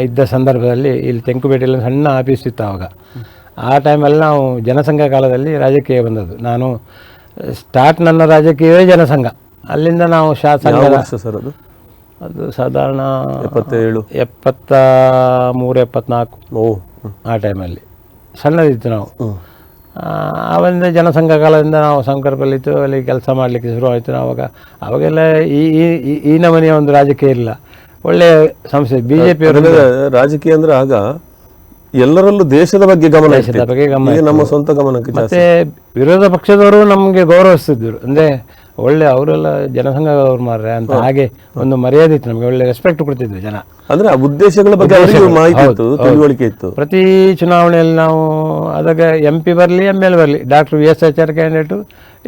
ಇದ್ದ ಸಂದರ್ಭದಲ್ಲಿ ಇಲ್ಲಿ ತೆಂಕುಪೇಟೆಯಲ್ಲಿ ಸಣ್ಣ ಆಫೀಸ್ ಇತ್ತು ಆವಾಗ. ಆ ಟೈಮಲ್ಲಿ ನಾವು ಜನಸಂಘ ಕಾಲದಲ್ಲಿ ರಾಜಕೀಯ ಬಂದದ್ದು. ನಾನು ಸ್ಟಾರ್ಟ್ ನನ್ನ ರಾಜಕೀಯವೇ ಜನಸಂಘ. ಅಲ್ಲಿಂದ ನಾವು ಶಾ ಯಾವ ಸಂಘದ ವರ್ಷ ಸರ್ ಅದು? ಅದು ಸಾಧಾರಣ ಎಪ್ಪತ್ತೇಳು. ಎಪ್ಪತ್ತ ಮೂರು ಎಪ್ಪತ್ನಾಲ್ಕು ಓ. ಆ ಟೈಮಲ್ಲಿ. ಸಣ್ಣದಿತ್ತು ನಾವು. ಆವಾಗಿಂದ ಜನಸಂಘ ಕಾಲದಿಂದ ನಾವು ಸಂಕಲ್ಪಲ್ಲಿತ್ತು ಅಲ್ಲಿ ಕೆಲಸ ಮಾಡಲಿಕ್ಕೆ ಶುರುವಾಯಿತು. ಆವಾಗ ಅವಾಗೆಲ್ಲ ಈ ಈ- ನಮನೆಯ ಒಂದು ರಾಜಕೀಯ ಇಲ್ಲ. ಒಳ್ಳೆಯ ಸಂಸ್ಥೆ ಬಿ ಜೆ ಪಿ ರಾಜಕೀಯ ಅಂದರೆ ಆಗ ಎಲ್ಲರಲ್ಲೂ ದೇಶದ ಬಗ್ಗೆ ಗಮನ ದೇಶದ. ಬಗ್ಗೆ ಗಮನ ನಮ್ಮ ಸ್ವಂತ ಗಮನಕ್ಕೆ ಮತ್ತೆ ವಿರೋಧ ಪಕ್ಷದವರು ನಮಗೆ ಗೌರವಿಸ್ತಿದ್ರು. ಅಂದ್ರೆ ಒಳ್ಳೆ ಅವರೆಲ್ಲ ಜನಸಂಘದವ್ರು ಮಾರ್ರೆ ಅಂತ ಹಾಗೆ ಒಂದು ಮರ್ಯಾದೆ ಇತ್ತು ನಮಗೆ ಒಳ್ಳೆ ರೆಸ್ಪೆಕ್ಟ್ ಕೊಡ್ತಿದ್ವಿ ಜನ. ಅಂದ್ರೆ ಆ ಉದ್ದೇಶಗಳ ಬಗ್ಗೆ ಅವರಿಗೂ ಮಾಹಿತಿ ಇತ್ತು ತಿಳುವಳಿಕೆ ಇತ್ತು. ಪ್ರತಿ ಚುನಾವಣೆಯಲ್ಲಿ ನಾವು ಅದಾಗ ಎಂ ಪಿ ಬರಲಿ ಎಂ ಎಲ್ ಬರಲಿ doctor V S Achar candidate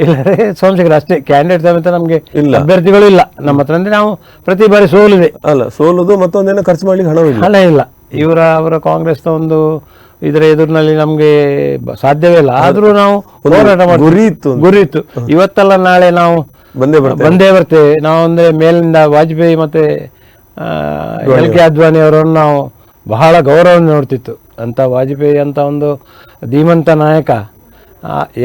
ಇಲ್ಲದೆ ಸೋಮಶೇಖರ್ ಅಷ್ಟೇ. ಕ್ಯಾಂಡಿಡೇಟ್ ಸಮೇತ ನಮಗೆ ಇಲ್ಲ. ಅಭ್ಯರ್ಥಿಗಳು ಇಲ್ಲ. ನಮ್ಮ ಹತ್ರ ಅಂದ್ರೆ ನಾವು ಪ್ರತಿ ಬಾರಿ ಸೋಲಿದೆ. ಅಲ್ಲ ಸೋಲುದು ಮತ್ತೊಂದೇನೋ ಖರ್ಚು ಮಾಡ್ಲಿಕ್ಕೆ ಹಣ ಹಣ ಇಲ್ಲ. ಇವರ ಅವರ ಕಾಂಗ್ರೆಸ್ನ ಒಂದು ಇದರ ಎದುರಿನಲ್ಲಿ ನಮಗೆ ಸಾಧ್ಯವೇ ಇಲ್ಲ. ಆದರೂ ನಾವು ಹೋರಾಟ ಮಾಡಿ ಗುರಿ ಇತ್ತು ಗುರಿ ಇತ್ತು ಇವತ್ತಲ್ಲ ನಾಳೆ ನಾವು ಬಂದೇ ಬರ್ತೇವೆ. ಬಂದೇ ಬರ್ತೇವೆ. ನಾವು ಅಂದ್ರೆ ಮೇಲಿನಿಂದ ವಾಜಪೇಯಿ ಮತ್ತೆ ಎಲ್ ಕೆ ಅದ್ವಾನಿ ಅವರನ್ನು ನಾವು ಬಹಳ ಗೌರವ ನೋಡ್ತಿತ್ತು. ಅಂತ ವಾಜಪೇಯಿ ಅಂತ ಒಂದು ಧೀಮಂತ ನಾಯಕ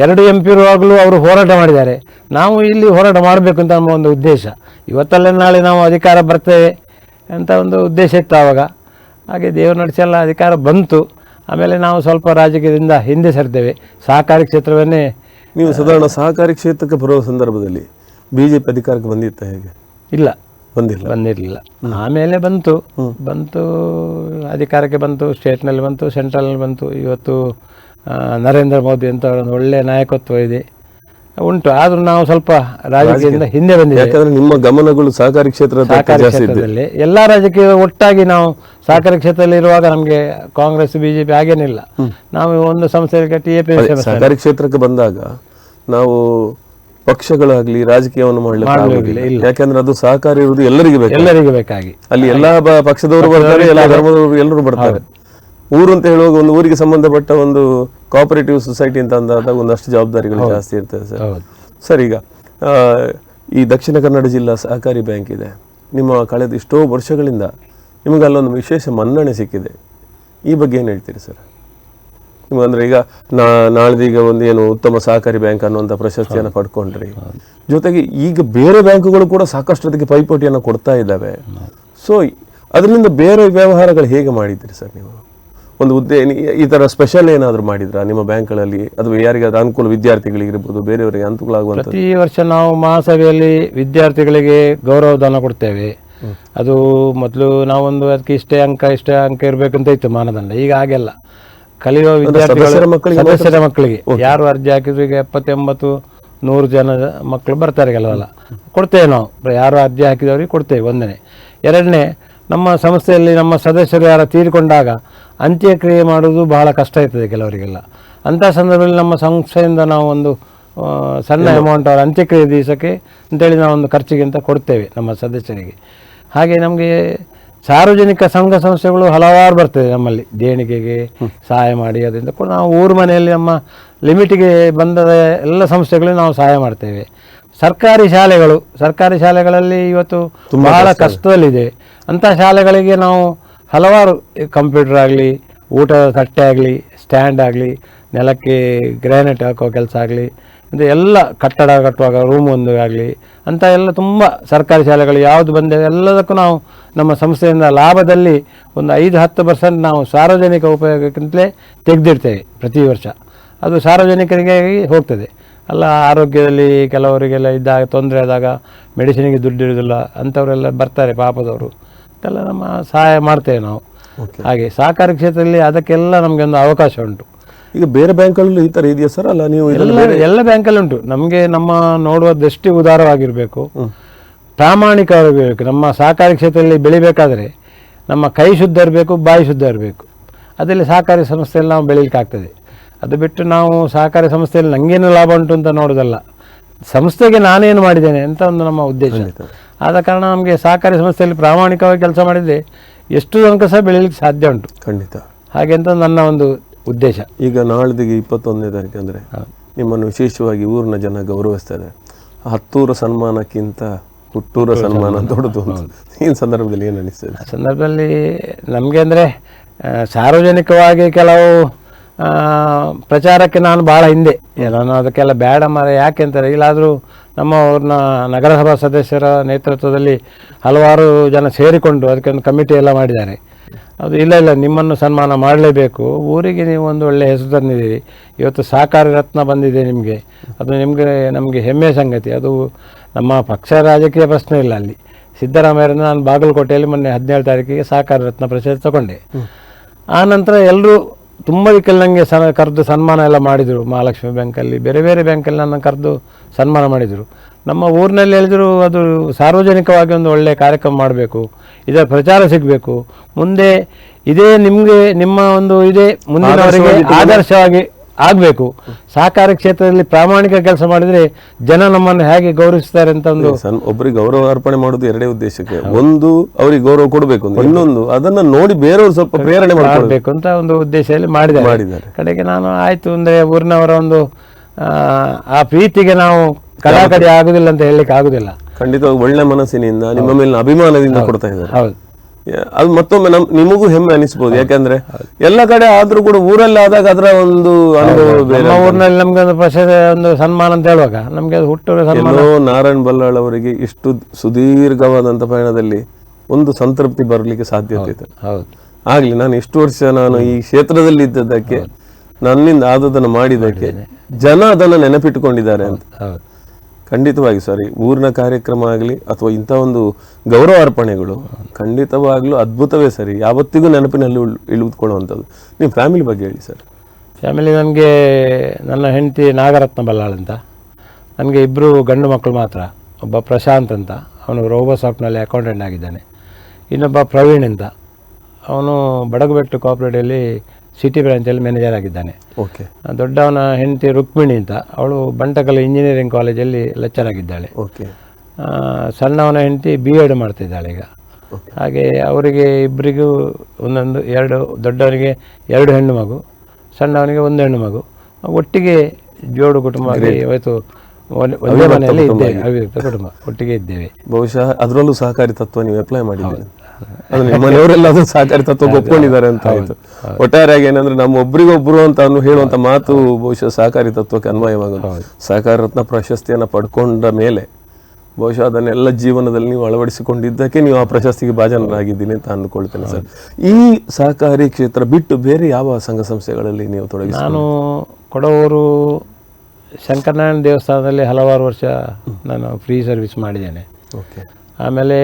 ಎರಡು ಎಂ ಪಿ ಇರುವಾಗಲೂ ಅವರು ಹೋರಾಟ ಮಾಡಿದ್ದಾರೆ. ನಾವು ಇಲ್ಲಿ ಹೋರಾಟ ಮಾಡಬೇಕು ಅಂತ ನಮ್ಮ ಒಂದು ಉದ್ದೇಶ. ಇವತ್ತಲ್ಲೇ ನಾಳೆ ನಾವು ಅಧಿಕಾರ ಬರ್ತೇವೆ ಅಂತ ಒಂದು ಉದ್ದೇಶ ಇತ್ತು ಆವಾಗ. ಹಾಗೆ ದೇವರು ನಡೆಸೆಲ್ಲ ಅಧಿಕಾರ ಬಂತು. ಆಮೇಲೆ ನಾವು ಸ್ವಲ್ಪ ರಾಜಕೀಯದಿಂದ ಹಿಂದೆ ಸರಿದ್ದೇವೆ ಸಹಕಾರಿ ಕ್ಷೇತ್ರವನ್ನೇ ನೀವು ಸಾಧಾರಣ ಸಹಕಾರಿ ಕ್ಷೇತ್ರಕ್ಕೆ ಬರುವ ಸಂದರ್ಭದಲ್ಲಿ ಬಿ ಜೆ ಪಿ ಅಧಿಕಾರಕ್ಕೆ ಬಂದಿತ್ತ ಹೇಗೆ? ಇಲ್ಲ. ಬಂದಿಲ್ಲ. ಬಂದಿರಲಿಲ್ಲ. ಆಮೇಲೆ ಬಂತು. ಬಂತು ಅಧಿಕಾರಕ್ಕೆ ಬಂತು ಸ್ಟೇಟ್ನಲ್ಲಿ ಬಂತು ಸೆಂಟ್ರಲ್ನಲ್ಲಿ ಬಂತು. ಇವತ್ತು ನರೇಂದ್ರ ಮೋದಿ ಅಂತ ಒಂದು ಒಳ್ಳೆಯ ನಾಯಕತ್ವ ಇದೆ. ಉಂಟು. ಆದರೂ ನಾವು ಸ್ವಲ್ಪ ರಾಜಕೀಯದಿಂದ ಹಿಂದೆ ಬಂದಿದ್ದೇವೆ. ಯಾಕಂದ್ರೆ ನಿಮ್ಮ ಗಮನಗಳು ಸಹಕಾರಿ ಕ್ಷೇತ್ರ ಸಹಕಾರಿ ಕ್ಷೇತ್ರದಲ್ಲಿ. ಎಲ್ಲ ರಾಜಕೀಯ ಒಟ್ಟಾಗಿ ನಾವು ಸಹಕಾರಿ ಕ್ಷೇತ್ರದಲ್ಲಿ ಇರುವಾಗ ನಮಗೆ ಕಾಂಗ್ರೆಸ್ ಬಿಜೆಪಿ ಹಾಗೇನಿಲ್ಲ. ನಾವು ಒಂದು ಸಂಸ್ಥೆಯಲ್ಲಿ ಕಟ್ಟಿ ಎ ಪಿ ಸಹಕಾರಿ ಕ್ಷೇತ್ರಕ್ಕೆ ಬಂದಾಗ ನಾವು ಪಕ್ಷಗಳಾಗ್ಲಿ ರಾಜಕೀಯವನ್ನು ಮಾಡಲಿಕ್ಕೆ ಯಾಕಂದ್ರೆ ಅದು ಸಹಕಾರಿ ಇರುವುದು ಎಲ್ಲರಿಗೂ ಬೇಕು ಎಲ್ಲರಿಗೂ ಬೇಕಾಗಿ. ಅಲ್ಲಿ ಎಲ್ಲಾ ಪಕ್ಷದವರು ಬರ್ತಾರೆ ಎಲ್ಲಾ ಧರ್ಮದವರು ಎಲ್ಲರೂ ಬರ್ತಾರೆ. ಊರು ಅಂತ ಹೇಳುವಾಗ ಒಂದು ಊರಿಗೆ ಸಂಬಂಧಪಟ್ಟ ಒಂದು ಕೋಆಪರೇಟಿವ್ ಸೊಸೈಟಿ ಅಂತ ಅಂದಾಗ ಒಂದಷ್ಟು ಜವಾಬ್ದಾರಿಗಳು ಜಾಸ್ತಿ ಇರ್ತದೆ ಸರ್. ಸರ್ ಈಗ ಈ ದಕ್ಷಿಣ ಕನ್ನಡ ಜಿಲ್ಲಾ ಸಹಕಾರಿ ಬ್ಯಾಂಕ್ ಇದೆ. ನಿಮ್ಮ ಕಳೆದ ಎಷ್ಟೋ ವರ್ಷಗಳಿಂದ ನಿಮಗೆ ಅಲ್ಲೊಂದು ವಿಶೇಷ ಮನ್ನಣೆ ಸಿಕ್ಕಿದೆ. ಈ ಬಗ್ಗೆ ಏನು ಹೇಳ್ತೀರಿ ಸರ್? ನಿಮಗಂದ್ರೆ ಈಗ ನಾ ನಾಳ್ದೀಗ ಒಂದು ಏನು ಉತ್ತಮ ಸಹಕಾರಿ ಬ್ಯಾಂಕ್ ಅನ್ನುವಂಥ ಪ್ರಶಸ್ತಿಯನ್ನು ಪಡ್ಕೊಂಡ್ರಿ. ಜೊತೆಗೆ ಈಗ ಬೇರೆ ಬ್ಯಾಂಕುಗಳು ಕೂಡ ಸಾಕಷ್ಟು ಅದಕ್ಕೆ ಪೈಪೋಟಿಯನ್ನು ಕೊಡ್ತಾ ಇದ್ದಾವೆ. ಸೊ ಅದರಿಂದ ಬೇರೆ ವ್ಯವಹಾರಗಳು ಹೇಗೆ ಮಾಡಿದ್ದೀರಿ ಸರ್ ನೀವು? ಒಂದು ಹುದ್ದೆ ಈ ತರ ಸ್ಪೆಷಲ್ ಏನಾದರೂ ಮಾಡಿದ್ರಾ ನಿಮ್ಮ ಬ್ಯಾಂಕ್ಗಳಲ್ಲಿ ಅಥವಾ ಯಾರಿಗಾದ್ರೂ ಅನುಕೂಲ ವಿದ್ಯಾರ್ಥಿಗಳಿಗಿರ್ಬೋದು ಬೇರೆಯವರಿಗೆ ಅನುಕೂಲ ಆಗುವಂಥ ಪ್ರತಿ ವರ್ಷ ನಾವು ಮಹಾಸಭೆಯಲ್ಲಿ ವಿದ್ಯಾರ್ಥಿಗಳಿಗೆ ಗೌರವಧನ ಕೊಡ್ತೇವೆ. ಅದು ಮೊದಲು ನಾವೊಂದು ಅದಕ್ಕೆ ಇಷ್ಟೇ ಅಂಕ ಇಷ್ಟೇ ಅಂಕ ಇರಬೇಕಂತ ಇತ್ತು ಮಾನದಂಡ. ಈಗ ಹಾಗೆಲ್ಲ. ಕಲಿಯುವ ಸದಸ್ಯರ ವಿದ್ಯಾರ್ಥಿಗಳು ಸದಸ್ಯರ ಮಕ್ಕಳಿಗೆ. ಯಾರು ಅರ್ಜಿ ಹಾಕಿದ್ರು ಈಗ ಎಪ್ಪತ್ತೆಂಬತ್ತು ನೂರು ಜನ ಮಕ್ಕಳು ಬರ್ತಾರೆ ಕೆಲವೆಲ್ಲ. ಕೊಡ್ತೇವೆ ನಾವು. ಯಾರು ಅರ್ಜಿ ಹಾಕಿದವರಿಗೆ ಕೊಡ್ತೇವೆ ಒಂದನೇ. ಎರಡನೇ ನಮ್ಮ ಸಂಸ್ಥೆಯಲ್ಲಿ ನಮ್ಮ ಸದಸ್ಯರು ಯಾರು ತೀರಿಕೊಂಡಾಗ ಅಂತ್ಯಕ್ರಿಯೆ ಮಾಡುವುದು ಬಹಳ ಕಷ್ಟ ಇರ್ತದೆ ಕೆಲವರಿಗೆಲ್ಲ. ಅಂಥ ಸಂದರ್ಭದಲ್ಲಿ ನಮ್ಮ ಸಂಸ್ಥೆಯಿಂದ ನಾವು ಒಂದು ಸಣ್ಣ ಅಮೌಂಟ್ ಅವರ ಅಂತ್ಯಕ್ರಿಯೆ ದಿವಸಕ್ಕೆ ಅಂತೇಳಿ ನಾವು ಒಂದು ಖರ್ಚಿಗೆ ಅಂತ ಕೊಡ್ತೇವೆ ನಮ್ಮ ಸದಸ್ಯರಿಗೆ. ಹಾಗೆ ನಮಗೆ ಸಾರ್ವಜನಿಕ ಸಂಘ ಸಂಸ್ಥೆಗಳು ಹಲವಾರು ಬರ್ತದೆ ನಮ್ಮಲ್ಲಿ. ದೇಣಿಗೆಗೆ ಸಹಾಯ ಮಾಡಿ ಅದರಿಂದ ಕೂಡ ನಾವು ಊರು ಮನೆಯಲ್ಲಿ ನಮ್ಮ ಲಿಮಿಟಿಗೆ ಬಂದ ಎಲ್ಲ ಸಂಸ್ಥೆಗಳಿಗೆ ನಾವು ಸಹಾಯ ಮಾಡ್ತೇವೆ. ಸರ್ಕಾರಿ ಶಾಲೆಗಳು ಸರ್ಕಾರಿ ಶಾಲೆಗಳಲ್ಲಿ ಇವತ್ತು ಬಹಳ ಕಷ್ಟದಲ್ಲಿದೆ. ಅಂಥ ಶಾಲೆಗಳಿಗೆ ನಾವು ಹಲವಾರು ಕಂಪ್ಯೂಟರ್ ಆಗಲಿ ಊಟದ ತಟ್ಟೆ ಆಗಲಿ, ಸ್ಟ್ಯಾಂಡ್ ಆಗಲಿ, ನೆಲಕ್ಕೆ ಗ್ರಾನೈಟ್ ಹಾಕೋ ಕೆಲಸ ಆಗಲಿ, ಅಂದರೆ ಎಲ್ಲ ಕಟ್ಟಡ ಕಟ್ಟುವಾಗ ರೂಮ್ ಒಂದು ಆಗಲಿ ಅಂತ ಎಲ್ಲ ತುಂಬ ಸರ್ಕಾರಿ ಶಾಲೆಗಳು ಯಾವುದು ಬಂದಿದೆ ಎಲ್ಲದಕ್ಕೂ ನಾವು ನಮ್ಮ ಸಂಸ್ಥೆಯಿಂದ ಲಾಭದಲ್ಲಿ ಒಂದು ಐದು ಹತ್ತು ಪರ್ಸೆಂಟ್ ನಾವು ಸಾರ್ವಜನಿಕ ಉಪಯೋಗಕ್ಕಿಂತಲೇ ತೆಗೆದಿಡ್ತೇವೆ ಪ್ರತಿ ವರ್ಷ. ಅದು ಸಾರ್ವಜನಿಕರಿಗೆ ಹೋಗ್ತದೆ. ಅಲ್ಲ, ಆರೋಗ್ಯದಲ್ಲಿ ಕೆಲವರಿಗೆಲ್ಲ ಇದ್ದಾಗ, ತೊಂದರೆ ಆದಾಗ ಮೆಡಿಸಿನಿಗೆ ದುಡ್ಡಿರೋದಿಲ್ಲ ಅಂಥವರೆಲ್ಲ ಬರ್ತಾರೆ ಪಾಪದವರು. ಅದೆಲ್ಲ ನಮ್ಮ ಸಹಾಯ ಮಾಡ್ತೇವೆ ನಾವು. ಹಾಗೆ ಸಹಕಾರಿ ಕ್ಷೇತ್ರದಲ್ಲಿ ಅದಕ್ಕೆಲ್ಲ ನಮಗೆ ಒಂದು ಅವಕಾಶ ಉಂಟು. ಈಗ ಬೇರೆ ಬ್ಯಾಂಕಲ್ಲೂ ಈ ಥರ ಇದೆಯಾ ಸರ್? ಅಲ್ಲ ನೀವು ಎಲ್ಲ ಎಲ್ಲ ಬ್ಯಾಂಕಲ್ಲಿ ಉಂಟು. ನಮಗೆ ನಮ್ಮ ನೋಡುವ ದೃಷ್ಟಿ ಉದಾರವಾಗಿರಬೇಕು ಪ್ರಾಮಾಣಿಕವಾಗಿರಬೇಕು. ನಮ್ಮ ಸಹಕಾರಿ ಕ್ಷೇತ್ರದಲ್ಲಿ ಬೆಳಿಬೇಕಾದ್ರೆ ನಮ್ಮ ಕೈ ಶುದ್ಧ ಇರಬೇಕು ಬಾಯಿ ಶುದ್ಧ ಇರಬೇಕು. ಅದರಲ್ಲಿ ಸಹಕಾರಿ ಸಂಸ್ಥೆಯಲ್ಲಿ ನಾವು ಬೆಳೀಲಿಕ್ಕೆ ಆಗ್ತದೆ. ಅದು ಬಿಟ್ಟು ನಾವು ಸಹಕಾರಿ ಸಂಸ್ಥೆಯಲ್ಲಿ ನನಗೇನು ಲಾಭ ಉಂಟು ಅಂತ ನೋಡೋದಲ್ಲ. ಸಂಸ್ಥೆಗೆ ನಾನೇನು ಮಾಡಿದ್ದೇನೆ ಅಂತ ಒಂದು ನಮ್ಮ ಉದ್ದೇಶ. ಆದ ಕಾರಣ ನಮಗೆ ಸಹಕಾರಿ ಸಂಸ್ಥೆಯಲ್ಲಿ ಪ್ರಾಮಾಣಿಕವಾಗಿ ಕೆಲಸ ಮಾಡಿದರೆ ಎಷ್ಟು ತನಕ ಸಹ ಬೆಳೀಲಿಕ್ಕೆ ಸಾಧ್ಯ ಉಂಟು. ಖಂಡಿತ. ಹಾಗೆ ಅಂತ ನನ್ನ ಒಂದು ಉದ್ದೇಶ. ಈಗ ನಾಳ್ದಿಗೆ ಇಪ್ಪತ್ತೊಂದನೇ ತಾರೀಕು ಅಂದರೆ ನಿಮ್ಮನ್ನು ವಿಶೇಷವಾಗಿ ಊರಿನ ಜನ ಗೌರವಿಸ್ತಾರೆ. ಹತ್ತೂರ ಸನ್ಮಾನಕ್ಕಿಂತ ಹುಟ್ಟೂರ ಸನ್ಮಾನ ದೊಡ್ಡದು ಈ ಸಂದರ್ಭದಲ್ಲಿ ಏನು ಅನಿಸ್ತದೆ? ಆ ಸಂದರ್ಭದಲ್ಲಿ ನಮಗೆ ಅಂದರೆ ಸಾರ್ವಜನಿಕವಾಗಿ ಕೆಲವು ಪ್ರಚಾರಕ್ಕೆ ನಾನು ಭಾಳ ಹಿಂದೆ. ನಾನು ಅದಕ್ಕೆಲ್ಲ ಬೇಡ ಮರ ಯಾಕೆ ಅಂತಾರೆ? ಇಲ್ಲಾದರೂ ನಮ್ಮ ಅವ್ರನ್ನ ನಗರಸಭಾ ಸದಸ್ಯರ ನೇತೃತ್ವದಲ್ಲಿ ಹಲವಾರು ಜನ ಸೇರಿಕೊಂಡು ಅದಕ್ಕೆ ಒಂದು ಕಮಿಟಿ ಎಲ್ಲ ಮಾಡಿದ್ದಾರೆ. ಅದು ಇಲ್ಲ ಇಲ್ಲ ನಿಮ್ಮನ್ನು ಸನ್ಮಾನ ಮಾಡಲೇಬೇಕು. ಊರಿಗೆ ನೀವು ಒಂದು ಒಳ್ಳೆಯ ಹೆಸರು ತಂದಿದ್ದೀರಿ. ಇವತ್ತು ಸಹಕಾರಿ ರತ್ನ ಬಂದಿದೆ ನಿಮಗೆ. ಅದು ನಿಮಗೆ ನಮಗೆ ಹೆಮ್ಮೆಯ ಸಂಗತಿ. ಅದು ನಮ್ಮ ಪಕ್ಷ ರಾಜಕೀಯ ಪ್ರಶ್ನೆ ಇಲ್ಲ ಅಲ್ಲಿ. ಸಿದ್ದರಾಮಯ್ಯರಿಂದ ನಾನು ಬಾಗಲಕೋಟೆಯಲ್ಲಿ ಮೊನ್ನೆ ಹದಿನೇಳು ತಾರೀಕಿಗೆ ಸಹಕಾರಿ ರತ್ನ ಪ್ರಶಸ್ತಿ ತಗೊಂಡೆ. ಆ ನಂತರ ಎಲ್ಲರೂ ತುಂಬ ದಿಕ್ಕಲ್ಲಿ ನನಗೆ ಸ ಕರೆದು ಸನ್ಮಾನ ಎಲ್ಲ ಮಾಡಿದರು. ಮಹಾಲಕ್ಷ್ಮಿ ಬ್ಯಾಂಕಲ್ಲಿ ಬೇರೆ ಬೇರೆ ಬ್ಯಾಂಕಲ್ಲಿ ನನ್ನ ಕರೆದು ಸನ್ಮಾನ ಮಾಡಿದರು. ನಮ್ಮ ಊರಿನಲ್ಲಿ ಹೇಳಿದ್ರು ಅದು ಸಾರ್ವಜನಿಕವಾಗಿ ಒಂದು ಒಳ್ಳೆಯ ಕಾರ್ಯಕ್ರಮ ಮಾಡಬೇಕು. ಇದರ ಪ್ರಚಾರ ಸಿಗಬೇಕು. ಮುಂದೆ ಇದೇ ನಿಮಗೆ ನಿಮ್ಮ ಒಂದು ಇದೇ ಮುಂದಿನವರಿಗೆ ಆದರ್ಶವಾಗಿ ಆಗಬೇಕು. ಸಹಕಾರ ಕ್ಷೇತ್ರದಲ್ಲಿ ಪ್ರಾಮಾಣಿಕ ಕೆಲಸ ಮಾಡಿದರೆ ಜನ ನಮ್ಮನ್ನು ಹೇಗೆ ಗೌರವಿಸ್ತಾರೆ ಅಂತ ಒಂದು ಒಬ್ಬರಿಗೆ ಗೌರವ ಅರ್ಪಣೆ ಮಾಡೋದು ಎರಡೇ ಉದ್ದೇಶಕ್ಕೆ. ಒಂದು ಅವರಿಗೆ ಗೌರವ ಕೊಡಬೇಕು ಇನ್ನೊಂದು ಅದನ್ನ ನೋಡಿ ಬೇರೆಯವರು ಸ್ವಲ್ಪ ಪ್ರೇರಣೆ ಮಾಡಬೇಕು ಅಂತ ಒಂದು ಉದ್ದೇಶದಲ್ಲಿ ಮಾಡಿದೆ ಮಾಡಿದ್ದಾರೆ. ಕಡೆಗೆ ನಾನು ಆಯಿತು ಅಂದ್ರೆ ಊರಿನವರ ಒಂದು ಆ, ಪ್ರೀತಿಗೆ ನಾವು ಕಡಾಕಡಿ ಆಗುದಿಲ್ಲ ಅಂತ ಹೇಳಲಿಕ್ಕೆ ಆಗುದಿಲ್ಲ. ಖಂಡಿತವಾಗಿ ಒಳ್ಳೆ ಮನಸ್ಸಿನಿಂದ ನಿಮ್ಮ ಮೇಲಿನ ಅಭಿಮಾನದಿಂದ ಕೊಡ್ತಾ ಇದ್ದಾರೆ. ಹೌದು. ಅದು ಮತ್ತೊಮ್ಮೆ ನಮ್ ನಿಮಗೂ ಹೆಮ್ಮೆ ಅನಿಸ್ಬೋದು. ಯಾಕಂದ್ರೆ ಎಲ್ಲ ಕಡೆ ಆದ್ರೂ ಕೂಡ ಊರಲ್ಲಿ ಆದಾಗ ಅದರ ಒಂದು ಅನುಭವ ಬೇರೆ ನಮ್ಮ ಊರಿನಲ್ಲಿ ನಮ್ಗೆ ಒಂದು ಪ್ರಶಸ್ತಿ ಒಂದು ಸನ್ಮಾನ ಅಂತ ಹೇಳುವಾಗ ನಮ್ಗೆ ಅದು ಹುಟ್ಟೂರ ಸನ್ಮಾನ. ಎಲ್ಲೋ ನಾರಾಯಣ್ ಬಲ್ಲಾಳ್ ಅವರಿಗೆ ಇಷ್ಟು ಸುದೀರ್ಘವಾದಂತ ಪಯಣದಲ್ಲಿ ಒಂದು ಸಂತೃಪ್ತಿ ಬರಲಿಕ್ಕೆ ಸಾಧ್ಯತೆ ಇದೆ. ಹೌದು. ಆಗ್ಲಿ ನಾನು ಇಷ್ಟು ವರ್ಷ ನಾನು ಈ ಕ್ಷೇತ್ರದಲ್ಲಿ ಇದ್ದದ್ದಕ್ಕೆ ನನ್ನಿಂದ ಆದದನ್ನು ಮಾಡಿದ್ದಕ್ಕೆ ಜನ ಅದನ್ನ ನೆನಪಿಟ್ಟುಕೊಂಡಿದ್ದಾರೆ ಅಂತ. ಹೌದು. ಖಂಡಿತವಾಗಿ ಸಾರಿ. ಊರಿನ ಕಾರ್ಯಕ್ರಮ ಆಗಲಿ ಅಥವಾ ಇಂಥ ಒಂದು ಗೌರವ ಅರ್ಪಣೆಗಳು ಖಂಡಿತವಾಗಲೂ ಅದ್ಭುತವೇ ಸರಿ. ಯಾವತ್ತಿಗೂ ನೆನಪಿನಲ್ಲಿ ಉಳ್- ಇಳಿದುಕೊಳ್ಳುವಂಥದ್ದು. ನಿಮ್ಮ ಫ್ಯಾಮಿಲಿ ಬಗ್ಗೆ ಹೇಳಿ ಸರ್. ಫ್ಯಾಮಿಲಿ ನನಗೆ, ನನ್ನ ಹೆಂಡತಿ ನಾಗರತ್ನ ಬಲ್ಲಾಳ್ ಅಂತ. ನನಗೆ ಇಬ್ಬರು ಗಂಡು ಮಕ್ಕಳು ಮಾತ್ರ. ಒಬ್ಬ ಪ್ರಶಾಂತ್ ಅಂತ. ಅವನು ರೋಬೋ ಸಾಫ್ಟ್ನಲ್ಲಿ ಅಕೌಂಟೆಂಟ್ ಆಗಿದ್ದಾನೆ. ಇನ್ನೊಬ್ಬ ಪ್ರವೀಣ್ ಅಂತ. ಅವನು ಬಡಗಬೆಟ್ಟು ಕೋಆಪರೇಟಿವಲ್ಲಿ ಸಿಟಿ ಬ್ರಾಂಚಲ್ಲಿ ಮ್ಯಾನೇಜರ್ ಆಗಿದ್ದಾನೆ. ಓಕೆ ದೊಡ್ಡವನ ಹೆಂಡತಿ ರುಕ್ಮಿಣಿ ಅಂತ ಅವಳು ಬಂಟಕಲ್ ಇಂಜಿನಿಯರಿಂಗ್ ಕಾಲೇಜಲ್ಲಿ ಲೆಕ್ಚರ್ ಆಗಿದ್ದಾಳೆ. ಓಕೆ ಸಣ್ಣವನ ಹೆಂಡತಿ ಬಿ ಎಡ್ ಮಾಡ್ತಿದ್ದಾಳೆ ಈಗ. ಹಾಗೆ ಅವರಿಗೆ ಇಬ್ಬರಿಗೂ ಒಂದೊಂದು ಎರಡು ದೊಡ್ಡವನಿಗೆ ಎರಡು ಹೆಣ್ಣು ಮಗು ಸಣ್ಣವನಿಗೆ ಒಂದು ಹೆಣ್ಣು ಮಗು. ಒಟ್ಟಿಗೆ ಜೋಡು ಕುಟುಂಬ ಇವತ್ತು ಒಂದ್- ಮನೆಯಲ್ಲಿ ಇದ್ದೇವೆ ಅವಿಭಕ್ತ ಕುಟುಂಬ ಒಟ್ಟಿಗೆ ಇದ್ದೇವೆ. ಬಹುಶಃ ಅದರಲ್ಲೂ ಸಹಕಾರಿ ತತ್ವ ನೀವು ಅಪ್ಲೈ ಮಾಡಿದ್ದೀರಿ. ಮನೆಯವರೆಲ್ಲ ಅದು ಸಹಕಾರಿ ತತ್ವ ಒಪ್ಕೊಂಡಿದ್ದಾರೆ ಅಂತ ಆಯ್ತು. ಒಟ್ಟಾರೆಯಾಗಿ ಏನಂದ್ರೆ ನಮ್ಮ ಒಬ್ರಿಗೊಬ್ರು ಅಂತ ಹೇಳುವಂತ ಮಾತು ಬಹುಶಃ ಸಹಕಾರಿ ತತ್ವಕ್ಕೆ ಅನ್ವಯವಾಗುತ್ತೆ ಸಹಕಾರ ರತ್ನ ಪ್ರಶಸ್ತಿಯನ್ನ ಪಡ್ಕೊಂಡ ಮೇಲೆ ಬಹುಶಃ ಅದನ್ನೆಲ್ಲ ಜೀವನದಲ್ಲಿ ನೀವು ಅಳವಡಿಸಿಕೊಂಡಿದ್ದಕ್ಕೆ ನೀವು ಆ ಪ್ರಶಸ್ತಿಗೆ ಭಾಜನರಾಗಿದ್ದೀನಿ ಅಂತ ಅಂದ್ಕೊಳ್ತೇನೆ ಸರ್. ಈ ಸಹಕಾರಿ ಕ್ಷೇತ್ರ ಬಿಟ್ಟು ಬೇರೆ ಯಾವ ಸಂಘ ಸಂಸ್ಥೆಗಳಲ್ಲಿ ನೀವು ತೊಡಗಿಸಿ ನಾನು ಕೊಡವರು ಶಂಕರನಾರಾಯಣ ದೇವಸ್ಥಾನದಲ್ಲಿ ಹಲವಾರು ವರ್ಷ ನಾನು ಫ್ರೀ ಸರ್ವಿಸ್ ಮಾಡಿದ್ದೇನೆ. ಓಕೆ. ಆಮೇಲೆ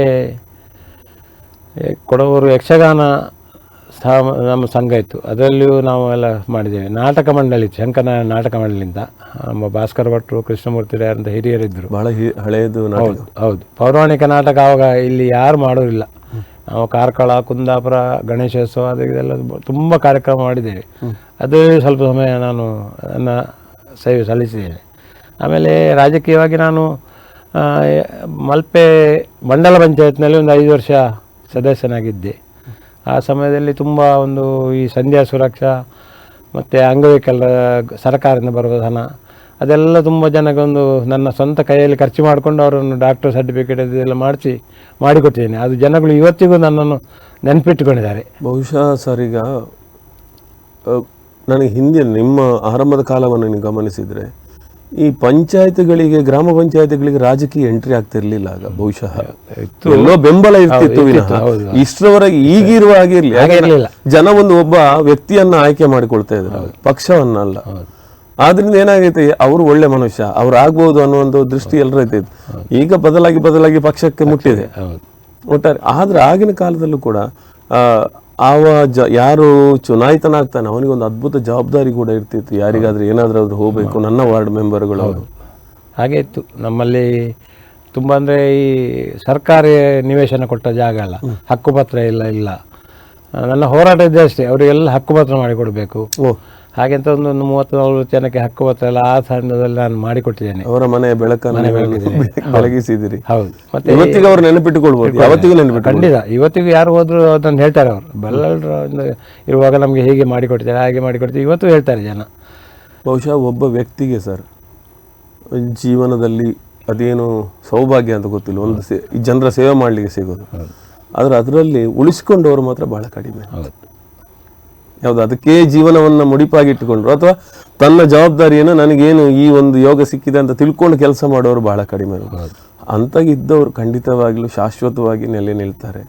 ಕೊಡವೂರು ಯಕ್ಷಗಾನ ಸಹ ನಮ್ಮ ಸಂಘ ಇತ್ತು. ಅದರಲ್ಲಿಯೂ ನಾವು ಎಲ್ಲ ಮಾಡಿದ್ದೇವೆ. ನಾಟಕ ಮಂಡಳಿ ಇತ್ತು ಶಂಕರನಾರಾಯಣ ನಾಟಕ ಮಂಡಳಿಯಿಂದ. ನಮ್ಮ ಭಾಸ್ಕರ ಭಟ್ರು ಕೃಷ್ಣಮೂರ್ತಿ ಅಂತ ಹಿರಿಯರಿದ್ದರು ಬಹಳ ಹಳೆಯದು ಹೌದು ಹೌದು. ಪೌರಾಣಿಕ ನಾಟಕ ಆವಾಗ ಇಲ್ಲಿ ಯಾರು ಮಾಡೋರಿಲ್ಲ. ನಾವು ಕಾರ್ಕಳ ಕುಂದಾಪುರ ಗಣೇಶೋತ್ಸವ ಅದು ಇದೆಲ್ಲ ತುಂಬ ಕಾರ್ಯಕ್ರಮ ಮಾಡಿದ್ದೇವೆ. ಅದು ಸ್ವಲ್ಪ ಸಮಯ ನಾನು ನನ್ನ ಸೇವೆ ಸಲ್ಲಿಸಿದ್ದೇನೆ. ಆಮೇಲೆ ರಾಜಕೀಯವಾಗಿ ನಾನು ಮಲ್ಪೆ ಮಂಡಲ ಪಂಚಾಯತ್ನಲ್ಲಿ ಒಂದು ಐದು ವರ್ಷ ಸದಸ್ಯನಾಗಿದ್ದೆ. ಆ ಸಮಯದಲ್ಲಿ ತುಂಬ ಒಂದು ಈ ಸಂಧ್ಯಾ ಸುರಕ್ಷಾ ಮತ್ತು ಅಂಗವಿಕಲರ ಸರ್ಕಾರದಿಂದ ಬರುವ ಹಣ ಅದೆಲ್ಲ ತುಂಬ ಜನಗೊಂದು ನನ್ನ ಸ್ವಂತ ಕೈಯಲ್ಲಿ ಖರ್ಚು ಮಾಡಿಕೊಂಡು ಅವರನ್ನು ಡಾಕ್ಟರ್ ಸರ್ಟಿಫಿಕೇಟ್ ಇದೆಲ್ಲ ಮಾಡಿಸಿ, ಮಾಡಿಕೊಟ್ಟಿದ್ದೇನೆ. ಅದು ಜನಗಳು ಇವತ್ತಿಗೂ ನನ್ನನ್ನು ನೆನಪಿಟ್ಟುಕೊಂಡಿದ್ದಾರೆ. ಬಹುಶಃ ಸರ್ ಈಗ ನನಗೆ ಹಿಂದೆ ನಿಮ್ಮ ಆರಂಭದ ಕಾಲವನ್ನು ನೀವು ಗಮನಿಸಿದ್ರೆ ಈ ಪಂಚಾಯತ್ಗಳಿಗೆ ಗ್ರಾಮ ಪಂಚಾಯತ್ಗಳಿಗೆ ರಾಜಕೀಯ ಎಂಟ್ರಿ ಆಗ್ತಿರ್ಲಿಲ್ಲ ಆಗ ಬಹುಶಃ. ಎಲ್ಲೋ ಬೆಂಬಲ ಇರ್ತಿತ್ತು ವಿನಃ. ಇಷ್ಟರವರೆಗೆ ಈಗಿರುವ ಆಗಿರ್ಲಿ. ಜನ ಒಂದು ಒಬ್ಬ ವ್ಯಕ್ತಿಯನ್ನ ಆಯ್ಕೆ ಮಾಡಿಕೊಳ್ತಾ ಇದ್ರು. ಪಕ್ಷವನ್ನಲ್ಲ. ಆದ್ರಿಂದ ಏನಾಗೈತೆ ಅವರು ಒಳ್ಳೆ ಮನುಷ್ಯ ಅವ್ರು ಆಗ್ಬಹುದು ಅನ್ನೋ ಒಂದು ದೃಷ್ಟಿ ಎಲ್ಲರೂ ಇತ್ತು. ಈಗ ಬದಲಾಗಿ ಬದಲಾಗಿ ಪಕ್ಷಕ್ಕೆ ಮುಟ್ಟಿದೆ. ಒಟ್ಟಾರೆ ಆದ್ರೆ ಆಗಿನ ಕಾಲದಲ್ಲೂ ಕೂಡ ಆ, ಆವ ಜ ಯಾರು ಚುನಾಯಿತನಾಗ್ತಾನೆ ಅವನಿಗೆ ಒಂದು ಅದ್ಭುತ ಜವಾಬ್ದಾರಿ ಕೂಡ ಇರ್ತಿತ್ತು. ಯಾರಿಗಾದ್ರೂ ಏನಾದರೂ ಅವ್ರು ಹೋಗಬೇಕು ನನ್ನ ವಾರ್ಡ್ ಮೆಂಬರ್ಗಳು. ಅವರು ಹಾಗೆ ಇತ್ತು. ನಮ್ಮಲ್ಲಿ ತುಂಬ ಅಂದರೆ ಈ ಸರ್ಕಾರಿ ನಿವೇಶನ ಕೊಟ್ಟ ಜಾಗ ಅಲ್ಲ. ಹಕ್ಕುಪತ್ರ ಇಲ್ಲ ಇಲ್ಲ. ನನ್ನ ಹೋರಾಟ ಇದೆ ಅಷ್ಟೇ. ಅವರಿಗೆಲ್ಲ ಹಕ್ಕುಪತ್ರ ಮಾಡಿಕೊಡಬೇಕು. ಓ. ಹಾಗೆಂತ ಒಂದು ಒಂದು ಮೂವತ್ತು ನಲವತ್ತು ಜನಕ್ಕೆ ಹಕ್ಕುಪತ್ರ ಎಲ್ಲ ಆ ಸಂದರ್ಭದಲ್ಲಿ ನಾನು ಮಾಡಿಕೊಟ್ಟಿದ್ದೇನೆ. ಅವರ ಮನೆ ಬೆಳಕನ್ನು ಬೆಳಗಿಸಿದಿರಿ. ಹೌದು. ಮತ್ತೆ ಇವತ್ತಿಗೆ ಅವ್ರು ನೆನಪಿಟ್ಟುಕೊಳ್ಬಹುದು ಯಾವತ್ತಿಗೂ ನೆನಪಿಟ್ಟು ಖಂಡಿತ. ಇವತ್ತಿಗೂ ಯಾರು ಹೋದ್ರು ಅದನ್ನು ಹೇಳ್ತಾರೆ ಅವರು. ಬಲ್ಲರ ಇರುವಾಗ ನಮಗೆ ಹೀಗೆ ಮಾಡಿಕೊಡ್ತಾರೆ ಹಾಗೆ ಮಾಡಿಕೊಡ್ತೀವಿ ಇವತ್ತು ಹೇಳ್ತಾರೆ ಜನ. ಬಹುಶಃ ಒಬ್ಬ ವ್ಯಕ್ತಿಗೆ ಸರ್ ಜೀವನದಲ್ಲಿ ಅದೇನು ಸೌಭಾಗ್ಯ ಅಂತ ಗೊತ್ತಿಲ್ಲ. ಒಂದು ಸೇ ಜನರ ಸೇವೆ ಮಾಡಲಿಕ್ಕೆ ಸಿಗೋದು. ಆದರೆ ಅದರಲ್ಲಿ ಉಳಿಸಿಕೊಂಡವರು ಮಾತ್ರ ಬಹಳ ಕಡಿಮೆ. ಯಾವುದು ಅದಕ್ಕೆ ಜೀವನವನ್ನು ಮುಡಿಪಾಗಿಟ್ಟುಕೊಂಡ್ರು ಅಥವಾ ತನ್ನ ಜವಾಬ್ದಾರಿಯನ್ನು ನನಗೇನು ಈ ಒಂದು ಯೋಗ ಸಿಕ್ಕಿದೆ ಅಂತ ತಿಳ್ಕೊಂಡು ಕೆಲಸ ಮಾಡೋರು ಬಹಳ ಕಡಿಮೆ ಅಂತಾಗಿದ್ದವರು ಖಂಡಿತವಾಗಲೂ ಶಾಶ್ವತವಾಗಿ ನೆಲೆ ನಿಲ್ತಾರೆ.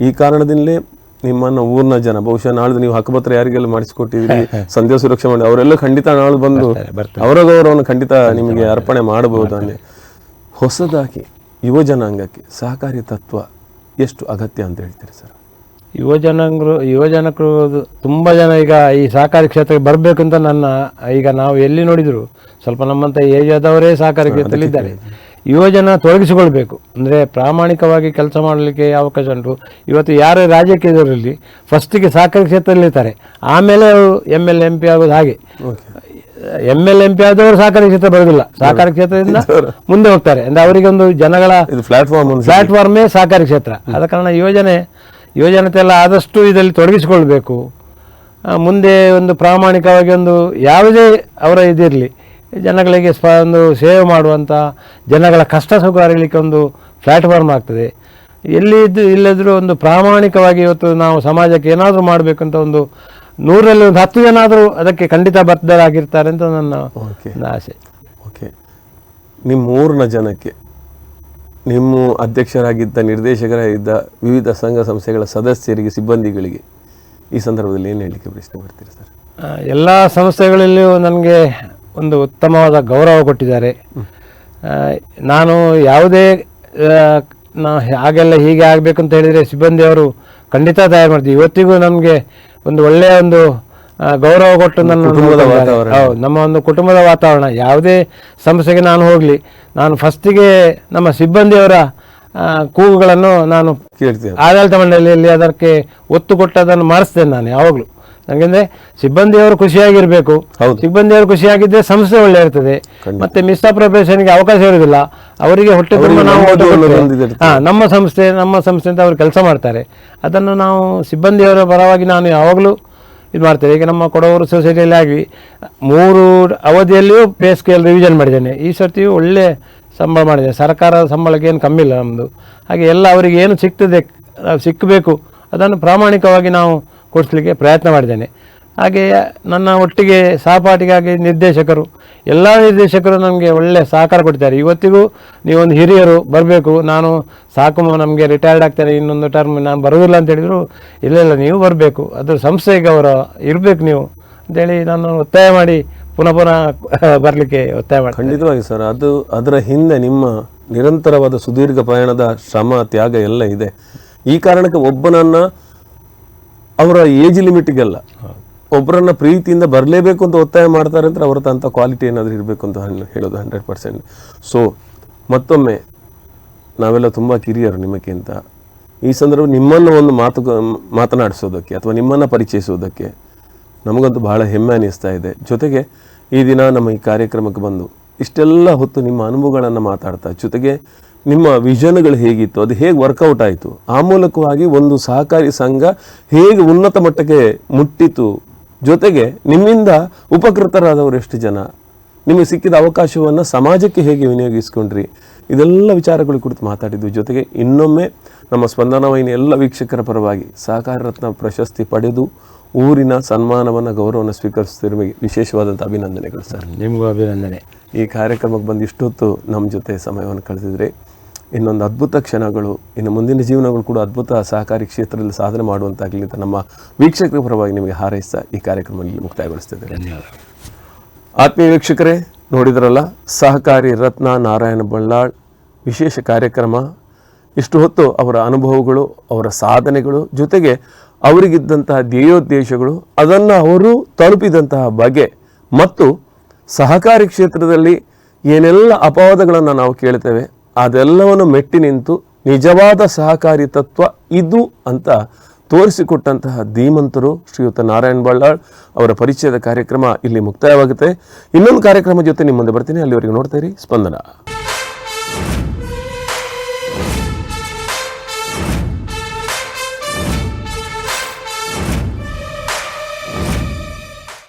ಈ ಕಾರಣದಿಂದಲೇ ನಿಮ್ಮನ್ನು ಊರಿನ ಜನ ಬಹುಶಃ ನಾಳೆ ನೀವು ಹಕ್ಕಪತ್ರ ಯಾರಿಗೆಲ್ಲ ಮಾಡಿಸಿಕೊಟ್ಟಿದ್ರಿ ಸಂಧ್ಯ ಸುರಕ್ಷೆ ಮಾಡಿ ಅವರೆಲ್ಲ ಖಂಡಿತ ನಾಳೆ ಬಂದು ಅವರಗೌರವನ್ನು ಅವರ ಗೌರವವನ್ನು ಖಂಡಿತ ನಿಮಗೆ ಅರ್ಪಣೆ ಮಾಡಬಹುದು ಅಂದರೆ ಹೊಸದಾಗಿ ಯುವ ಜನಾಂಗಕ್ಕೆ ಸಹಕಾರಿ ತತ್ವ ಎಷ್ಟು ಅಗತ್ಯ ಅಂತ ಹೇಳ್ತೀರಿ ಸರ್? ಯುವಜನರು ಯುವಜನಕರು ತುಂಬ ಜನ ಈಗ ಈ ಸಹಕಾರಿ ಕ್ಷೇತ್ರಕ್ಕೆ ಬರಬೇಕು ಅಂತ ನನ್ನ ಈಗ ನಾವು ಎಲ್ಲಿ ನೋಡಿದ್ರು ಸ್ವಲ್ಪ ನಮ್ಮಂಥ ಏಜ್ ಆದವರೇ ಸಹಕಾರಿ ಕ್ಷೇತ್ರದಲ್ಲಿ ಇದ್ದಾರೆ. ಯುವಜನ ತೊಡಗಿಸಿಕೊಳ್ಬೇಕು. ಅಂದರೆ ಪ್ರಾಮಾಣಿಕವಾಗಿ ಕೆಲಸ ಮಾಡಲಿಕ್ಕೆ ಅವಕಾಶ ಉಂಟು. ಇವತ್ತು ಯಾರು ರಾಜಕೀಯದವರಲ್ಲಿ ಫಸ್ಟಿಗೆ ಸಹಕಾರಿ ಕ್ಷೇತ್ರದಲ್ಲಿರ್ತಾರೆ ಆಮೇಲೆ ಅವರು ಎಂ ಎಲ್ ಎಂ ಪಿ ಆಗೋದು ಹಾಗೆ. ಎಂ ಎಲ್ ಎಂ ಪಿ ಆದವರು ಸಹಕಾರಿ ಕ್ಷೇತ್ರ ಬರೋದಿಲ್ಲ. ಸಹಕಾರಿ ಕ್ಷೇತ್ರದಿಂದ ಮುಂದೆ ಹೋಗ್ತಾರೆ. ಅಂದರೆ ಅವರಿಗೆ ಒಂದು ಜನಗಳ ಪ್ಲಾಟ್ಫಾರ್ಮ್ ಪ್ಲಾಟ್ಫಾರ್ಮೇ ಸಹಕಾರಿ ಕ್ಷೇತ್ರ. ಆದ ಕಾರಣ ಯೋಜನೆ ಯುವಜನತೆ ಎಲ್ಲ ಆದಷ್ಟು ಇದರಲ್ಲಿ ತೊಡಗಿಸಿಕೊಳ್ಬೇಕು. ಮುಂದೆ ಒಂದು ಪ್ರಾಮಾಣಿಕವಾಗಿ ಒಂದು ಯಾವುದೇ ಅವರ ಇದಿರಲಿ ಜನಗಳಿಗೆ ಸ್ಪ ಒಂದು ಸೇವೆ ಮಾಡುವಂಥ ಜನಗಳ ಕಷ್ಟ ಸುಖ ಅರಿಯಲಿಕ್ಕೆ ಒಂದು ಪ್ಲ್ಯಾಟ್ಫಾರ್ಮ್ ಆಗ್ತದೆ. ಎಲ್ಲಿ ಇದ್ದು ಇಲ್ಲದರೂ ಒಂದು ಪ್ರಾಮಾಣಿಕವಾಗಿ ಇವತ್ತು ನಾವು ಸಮಾಜಕ್ಕೆ ಏನಾದರೂ ಮಾಡಬೇಕಂತ ಒಂದು ನೂರಲ್ಲಿ ಒಂದು ಹತ್ತು ಜನ ಆದರೂ ಅದಕ್ಕೆ ಖಂಡಿತ ಬದ್ಧರಾಗಿರ್ತಾರೆ ಅಂತ ನನ್ನ ಆಸೆ. ಓಕೆ ನಿಮ್ಮ ಊರಿನ ಜನಕ್ಕೆ ನಿಮ್ಮ ಅಧ್ಯಕ್ಷರಾಗಿದ್ದ ನಿರ್ದೇಶಕರಾಗಿದ್ದ ವಿವಿಧ ಸಂಘ ಸಂಸ್ಥೆಗಳ ಸದಸ್ಯರಿಗೆ ಸಿಬ್ಬಂದಿಗಳಿಗೆ ಈ ಸಂದರ್ಭದಲ್ಲಿ ಏನು ಹೇಳಲಿಕ್ಕೆ ಪ್ರಶ್ನೆ ಮಾಡ್ತೀರಿ ಸರ್? ಎಲ್ಲ ಸಂಸ್ಥೆಗಳಲ್ಲಿಯೂ ನನಗೆ ಒಂದು ಉತ್ತಮವಾದ ಗೌರವ ಕೊಟ್ಟಿದ್ದಾರೆ. ನಾನು ಯಾವುದೇ ನಾ ಹಾಗೆಲ್ಲ ಹೀಗೆ ಆಗಬೇಕು ಅಂತ ಹೇಳಿದರೆ ಸಿಬ್ಬಂದಿಯವರು ಖಂಡಿತ ತಯಾರು ಮಾಡ್ತೀವಿ. ಇವತ್ತಿಗೂ ನಮಗೆ ಒಂದು ಒಳ್ಳೆಯ ಒಂದು ಗೌರವ ಕೊಟ್ಟು ನನ್ನ. ಹೌದು ನಮ್ಮ ಒಂದು ಕುಟುಂಬದ ವಾತಾವರಣ. ಯಾವುದೇ ಸಮಸ್ಯೆಗೆ ನಾನು ಹೋಗಲಿ ನಾನು ಫಸ್ಟಿಗೆ ನಮ್ಮ ಸಿಬ್ಬಂದಿಯವರ ಕೂಗುಗಳನ್ನು ನಾನು ಆಡಳಿತ ಮಂಡಳಿಯಲ್ಲಿ ಅದಕ್ಕೆ ಒತ್ತು ಕೊಟ್ಟು ಅದನ್ನು ಮಾಡಿಸ್ತೇನೆ ನಾನು ಯಾವಾಗಲೂ. ನನಗೆಂದ್ರೆ ಸಿಬ್ಬಂದಿಯವರು ಖುಷಿಯಾಗಿರಬೇಕು. ಹೌದು. ಸಿಬ್ಬಂದಿಯವರು ಖುಷಿಯಾಗಿದ್ದರೆ ಸಂಸ್ಥೆ ಒಳ್ಳೆ ಇರ್ತದೆ. ಮತ್ತೆ ಮಿಸ್ಅಪ್ರೋಪ್ರಿಯೇಷನ್ಗೆ ಅವಕಾಶ ಇರುವುದಿಲ್ಲ. ಅವರಿಗೆ ಹೊಟ್ಟೆ ತುಂಬ ನಾವು. ಹಾ ನಮ್ಮ ಸಂಸ್ಥೆ ನಮ್ಮ ಸಂಸ್ಥೆ ಅಂತ ಅವರು ಕೆಲಸ ಮಾಡ್ತಾರೆ. ಅದನ್ನು ನಾವು ಸಿಬ್ಬಂದಿಯವರ ಪರವಾಗಿ ನಾನು ಯಾವಾಗಲೂ ಇದು ಮಾಡ್ತೇವೆ. ಈಗ ನಮ್ಮ ಕೊಡವರು ಸೊಸೈಟಿಯಲ್ಲಿ ಆಗಿ ಮೂರು ಅವಧಿಯಲ್ಲಿಯೂ ಪೇ ಸ್ಕೇಲ್ ರಿವಿಷನ್ ಮಾಡಿದ್ದೇನೆ. ಈ ಸರ್ತಿಯೂ ಒಳ್ಳೆ ಸಂಬಳ ಮಾಡಿದೆ ಸರ್ಕಾರದ ಸಂಬಳಕ್ಕೆ ಏನು ಕಮ್ಮಿ ಇಲ್ಲ ನಮ್ಮದು ಹಾಗೆ ಎಲ್ಲ ಅವರಿಗೆ ಏನು ಸಿಗ್ತದೆ ಸಿಕ್ಕಬೇಕು ಅದನ್ನು ಪ್ರಾಮಾಣಿಕವಾಗಿ ನಾವು ಕೊಡಿಸ್ಲಿಕ್ಕೆ ಪ್ರಯತ್ನ ಮಾಡಿದ್ದೇನೆ. ಹಾಗೆ ನನ್ನ ಒಟ್ಟಿಗೆ ಸಹಪಾಠಿಗಾಗಿ ನಿರ್ದೇಶಕರು, ಎಲ್ಲ ನಿರ್ದೇಶಕರು ನಮಗೆ ಒಳ್ಳೆಯ ಸಹಕಾರ ಕೊಡ್ತಾರೆ. ಇವತ್ತಿಗೂ ನೀವೊಂದು ಹಿರಿಯರು ಬರಬೇಕು. ನಾನು ಸಾಕು ನಮಗೆ ರಿಟೈರ್ಡ್ ಆಗ್ತಾರೆ. ಇನ್ನೊಂದು ಟರ್ಮ್ ನಾನು ಬರೋದಿಲ್ಲ ಅಂತ ಹೇಳಿದ್ರು, ಇಲ್ಲ ಇಲ್ಲ, ನೀವು ಬರಬೇಕು. ಅದ್ರ ಸಂಸ್ಥೆಗೆ ಅವರ ಇರಬೇಕು ನೀವು ಅಂತೇಳಿ ನಾನು ಒತ್ತಾಯ ಮಾಡಿ ಪುನಃ ಪುನಃ ಬರಲಿಕ್ಕೆ ಒತ್ತಾಯ ಮಾಡಿ ಖಂಡಿತವಾಗಿ ಸರ್, ಅದು ಅದರ ಹಿಂದೆ ನಿಮ್ಮ ನಿರಂತರವಾದ ಸುದೀರ್ಘ ಪ್ರಯಾಣದ ಶ್ರಮ, ತ್ಯಾಗ ಎಲ್ಲ ಇದೆ. ಈ ಕಾರಣಕ್ಕೆ ಒಬ್ಬನನ್ನು ಅವರ ಏಜ್ ಲಿಮಿಟ್ಗೆಲ್ಲ ಒಬ್ಬರನ್ನ ಪ್ರೀತಿಯಿಂದ ಬರಲೇಬೇಕು ಅಂತ ಒತ್ತಾಯ ಮಾಡ್ತಾರೆ ಅಂದರೆ ಅವ್ರ ತಂಥ ಕ್ವಾಲಿಟಿ ಏನಾದರೂ ಇರಬೇಕು ಅಂತ ಹೇಳೋದು ಹಂಡ್ರೆಡ್ ಪರ್ಸೆಂಟ್ ಸೊ ಮತ್ತೊಮ್ಮೆ, ನಾವೆಲ್ಲ ತುಂಬ ಕಿರಿಯರು ನಿಮಗಿಂತ ಈ ಸಂದರ್ಭ ನಿಮ್ಮನ್ನು ಒಂದು ಮಾತು ಮಾತನಾಡಿಸೋದಕ್ಕೆ ಅಥವಾ ನಿಮ್ಮನ್ನು ಪರಿಚಯಿಸೋದಕ್ಕೆ ನಮಗಂತೂ ಬಹಳ ಹೆಮ್ಮೆ ಅನ್ನಿಸ್ತಾ ಇದೆ. ಜೊತೆಗೆ ಈ ದಿನ ನಮ್ಮ ಈ ಕಾರ್ಯಕ್ರಮಕ್ಕೆ ಬಂದು ಇಷ್ಟೆಲ್ಲ ಹೊತ್ತು ನಿಮ್ಮ ಅನುಭವಗಳನ್ನು ಮಾತಾಡ್ತಾ, ಜೊತೆಗೆ ನಿಮ್ಮ ವಿಷನ್ಗಳು ಹೇಗಿತ್ತು, ಅದು ಹೇಗೆ ವರ್ಕೌಟ್ ಆಯಿತು, ಆ ಮೂಲಕವಾಗಿ ಒಂದು ಸಹಕಾರಿ ಸಂಘ ಹೇಗೆ ಉನ್ನತ ಮಟ್ಟಕ್ಕೆ ಮುಟ್ಟಿತು ಜೊತೆಗೆ ನಿಮ್ಮಿಂದ ಉಪಕೃತರಾದವರು ಎಷ್ಟು ಜನ? ನಿಮಗೆ ಸಿಕ್ಕಿದ ಅವಕಾಶವನ್ನು ಸಮಾಜಕ್ಕೆ ಹೇಗೆ ವಿನಿಯೋಗಿಸ್ಕೊಂಡ್ರಿ? ಇದೆಲ್ಲ ವಿಚಾರಗಳ ಕುರಿತು ಮಾತಾಡಿದ್ವಿ. ಜೊತೆಗೆ ಇನ್ನೊಮ್ಮೆ ನಮ್ಮ ಸ್ಪಂದನ ವಾಹಿನಿ ಎಲ್ಲ ವೀಕ್ಷಕರ ಪರವಾಗಿ ಸಹಕಾರ ರತ್ನ ಪ್ರಶಸ್ತಿ ಪಡೆದು ಊರಿನ ಸನ್ಮಾನವನ್ನು ಗೌರವವನ್ನು ಸ್ವೀಕರಿಸ್ತಿರುವ ವಿಶೇಷವಾದಂಥ ಅಭಿನಂದನೆಗಳು ಸರ್. ನಿಮಗೂ ಅಭಿನಂದನೆ. ಈ ಕಾರ್ಯಕ್ರಮಕ್ಕೆ ಬಂದು ಇಷ್ಟೊತ್ತು ನಮ್ಮ ಜೊತೆ ಸಮಯವನ್ನು ಕಳೆದಿದ್ರೆ. ಇನ್ನೊಂದು ಅದ್ಭುತ ಕ್ಷಣಗಳು ಇನ್ನು ಮುಂದಿನ ಜೀವನಗಳು ಕೂಡ ಅದ್ಭುತ ಸಹಕಾರಿ ಕ್ಷೇತ್ರದಲ್ಲಿ ಸಾಧನೆ ಮಾಡುವಂತಾಗಲಿ ಅಂತ ನಮ್ಮ ವೀಕ್ಷಕರ ಪರವಾಗಿ ನಿಮಗೆ ಹಾರೈಸ್ತಾ ಈ ಕಾರ್ಯಕ್ರಮದಲ್ಲಿ ಮುಕ್ತಾಯಗೊಳಿಸ್ತಿದ್ದೇನೆ. ಧನ್ಯವಾದ ಆತ್ಮೀಯ ವೀಕ್ಷಕರೇ ನೋಡಿದ್ರಲ್ಲ ಸಹಕಾರಿ ರತ್ನ ನಾರಾಯಣ ಬಳ್ಳಾಳ್ ವಿಶೇಷ ಕಾರ್ಯಕ್ರಮ. ಇಷ್ಟು ಹೊತ್ತು ಅವರ ಅನುಭವಗಳು ಅವರ ಸಾಧನೆಗಳು ಜೊತೆಗೆ ಅವರಿಗಿದ್ದಂತಹ ಧ್ಯೇಯೋದ್ದೇಶಗಳು ಅದನ್ನು ಅವರು ತಲುಪಿದಂತಹ ಬಗೆ ಮತ್ತು ಸಹಕಾರಿ ಕ್ಷೇತ್ರದಲ್ಲಿ ಏನೆಲ್ಲ ಅಪವಾದಗಳನ್ನು ನಾವು ಕೇಳ್ತೇವೆ ಅದೆಲ್ಲವನ್ನು ಮೆಟ್ಟಿ ನಿಂತು ನಿಜವಾದ ಸಹಕಾರಿ ತತ್ವ ಇದು ಅಂತ ತೋರಿಸಿಕೊಟ್ಟಂತಹ ಧೀಮಂತರು ಶ್ರೀಯುತ ನಾರಾಯಣ್ ಬಳ್ಳಾಳ್ ಅವರ ಪರಿಚಯದ ಕಾರ್ಯಕ್ರಮ ಇಲ್ಲಿ ಮುಕ್ತಾಯವಾಗುತ್ತೆ. ಇನ್ನೊಂದು ಕಾರ್ಯಕ್ರಮ ಜೊತೆ ನಿಮ್ಮ ಮುಂದೆ ಬರ್ತೀನಿ. ಅಲ್ಲಿವರೆಗೆ ನೋಡ್ತಾ ಇರಿ. ಸ್ಪಂದನ.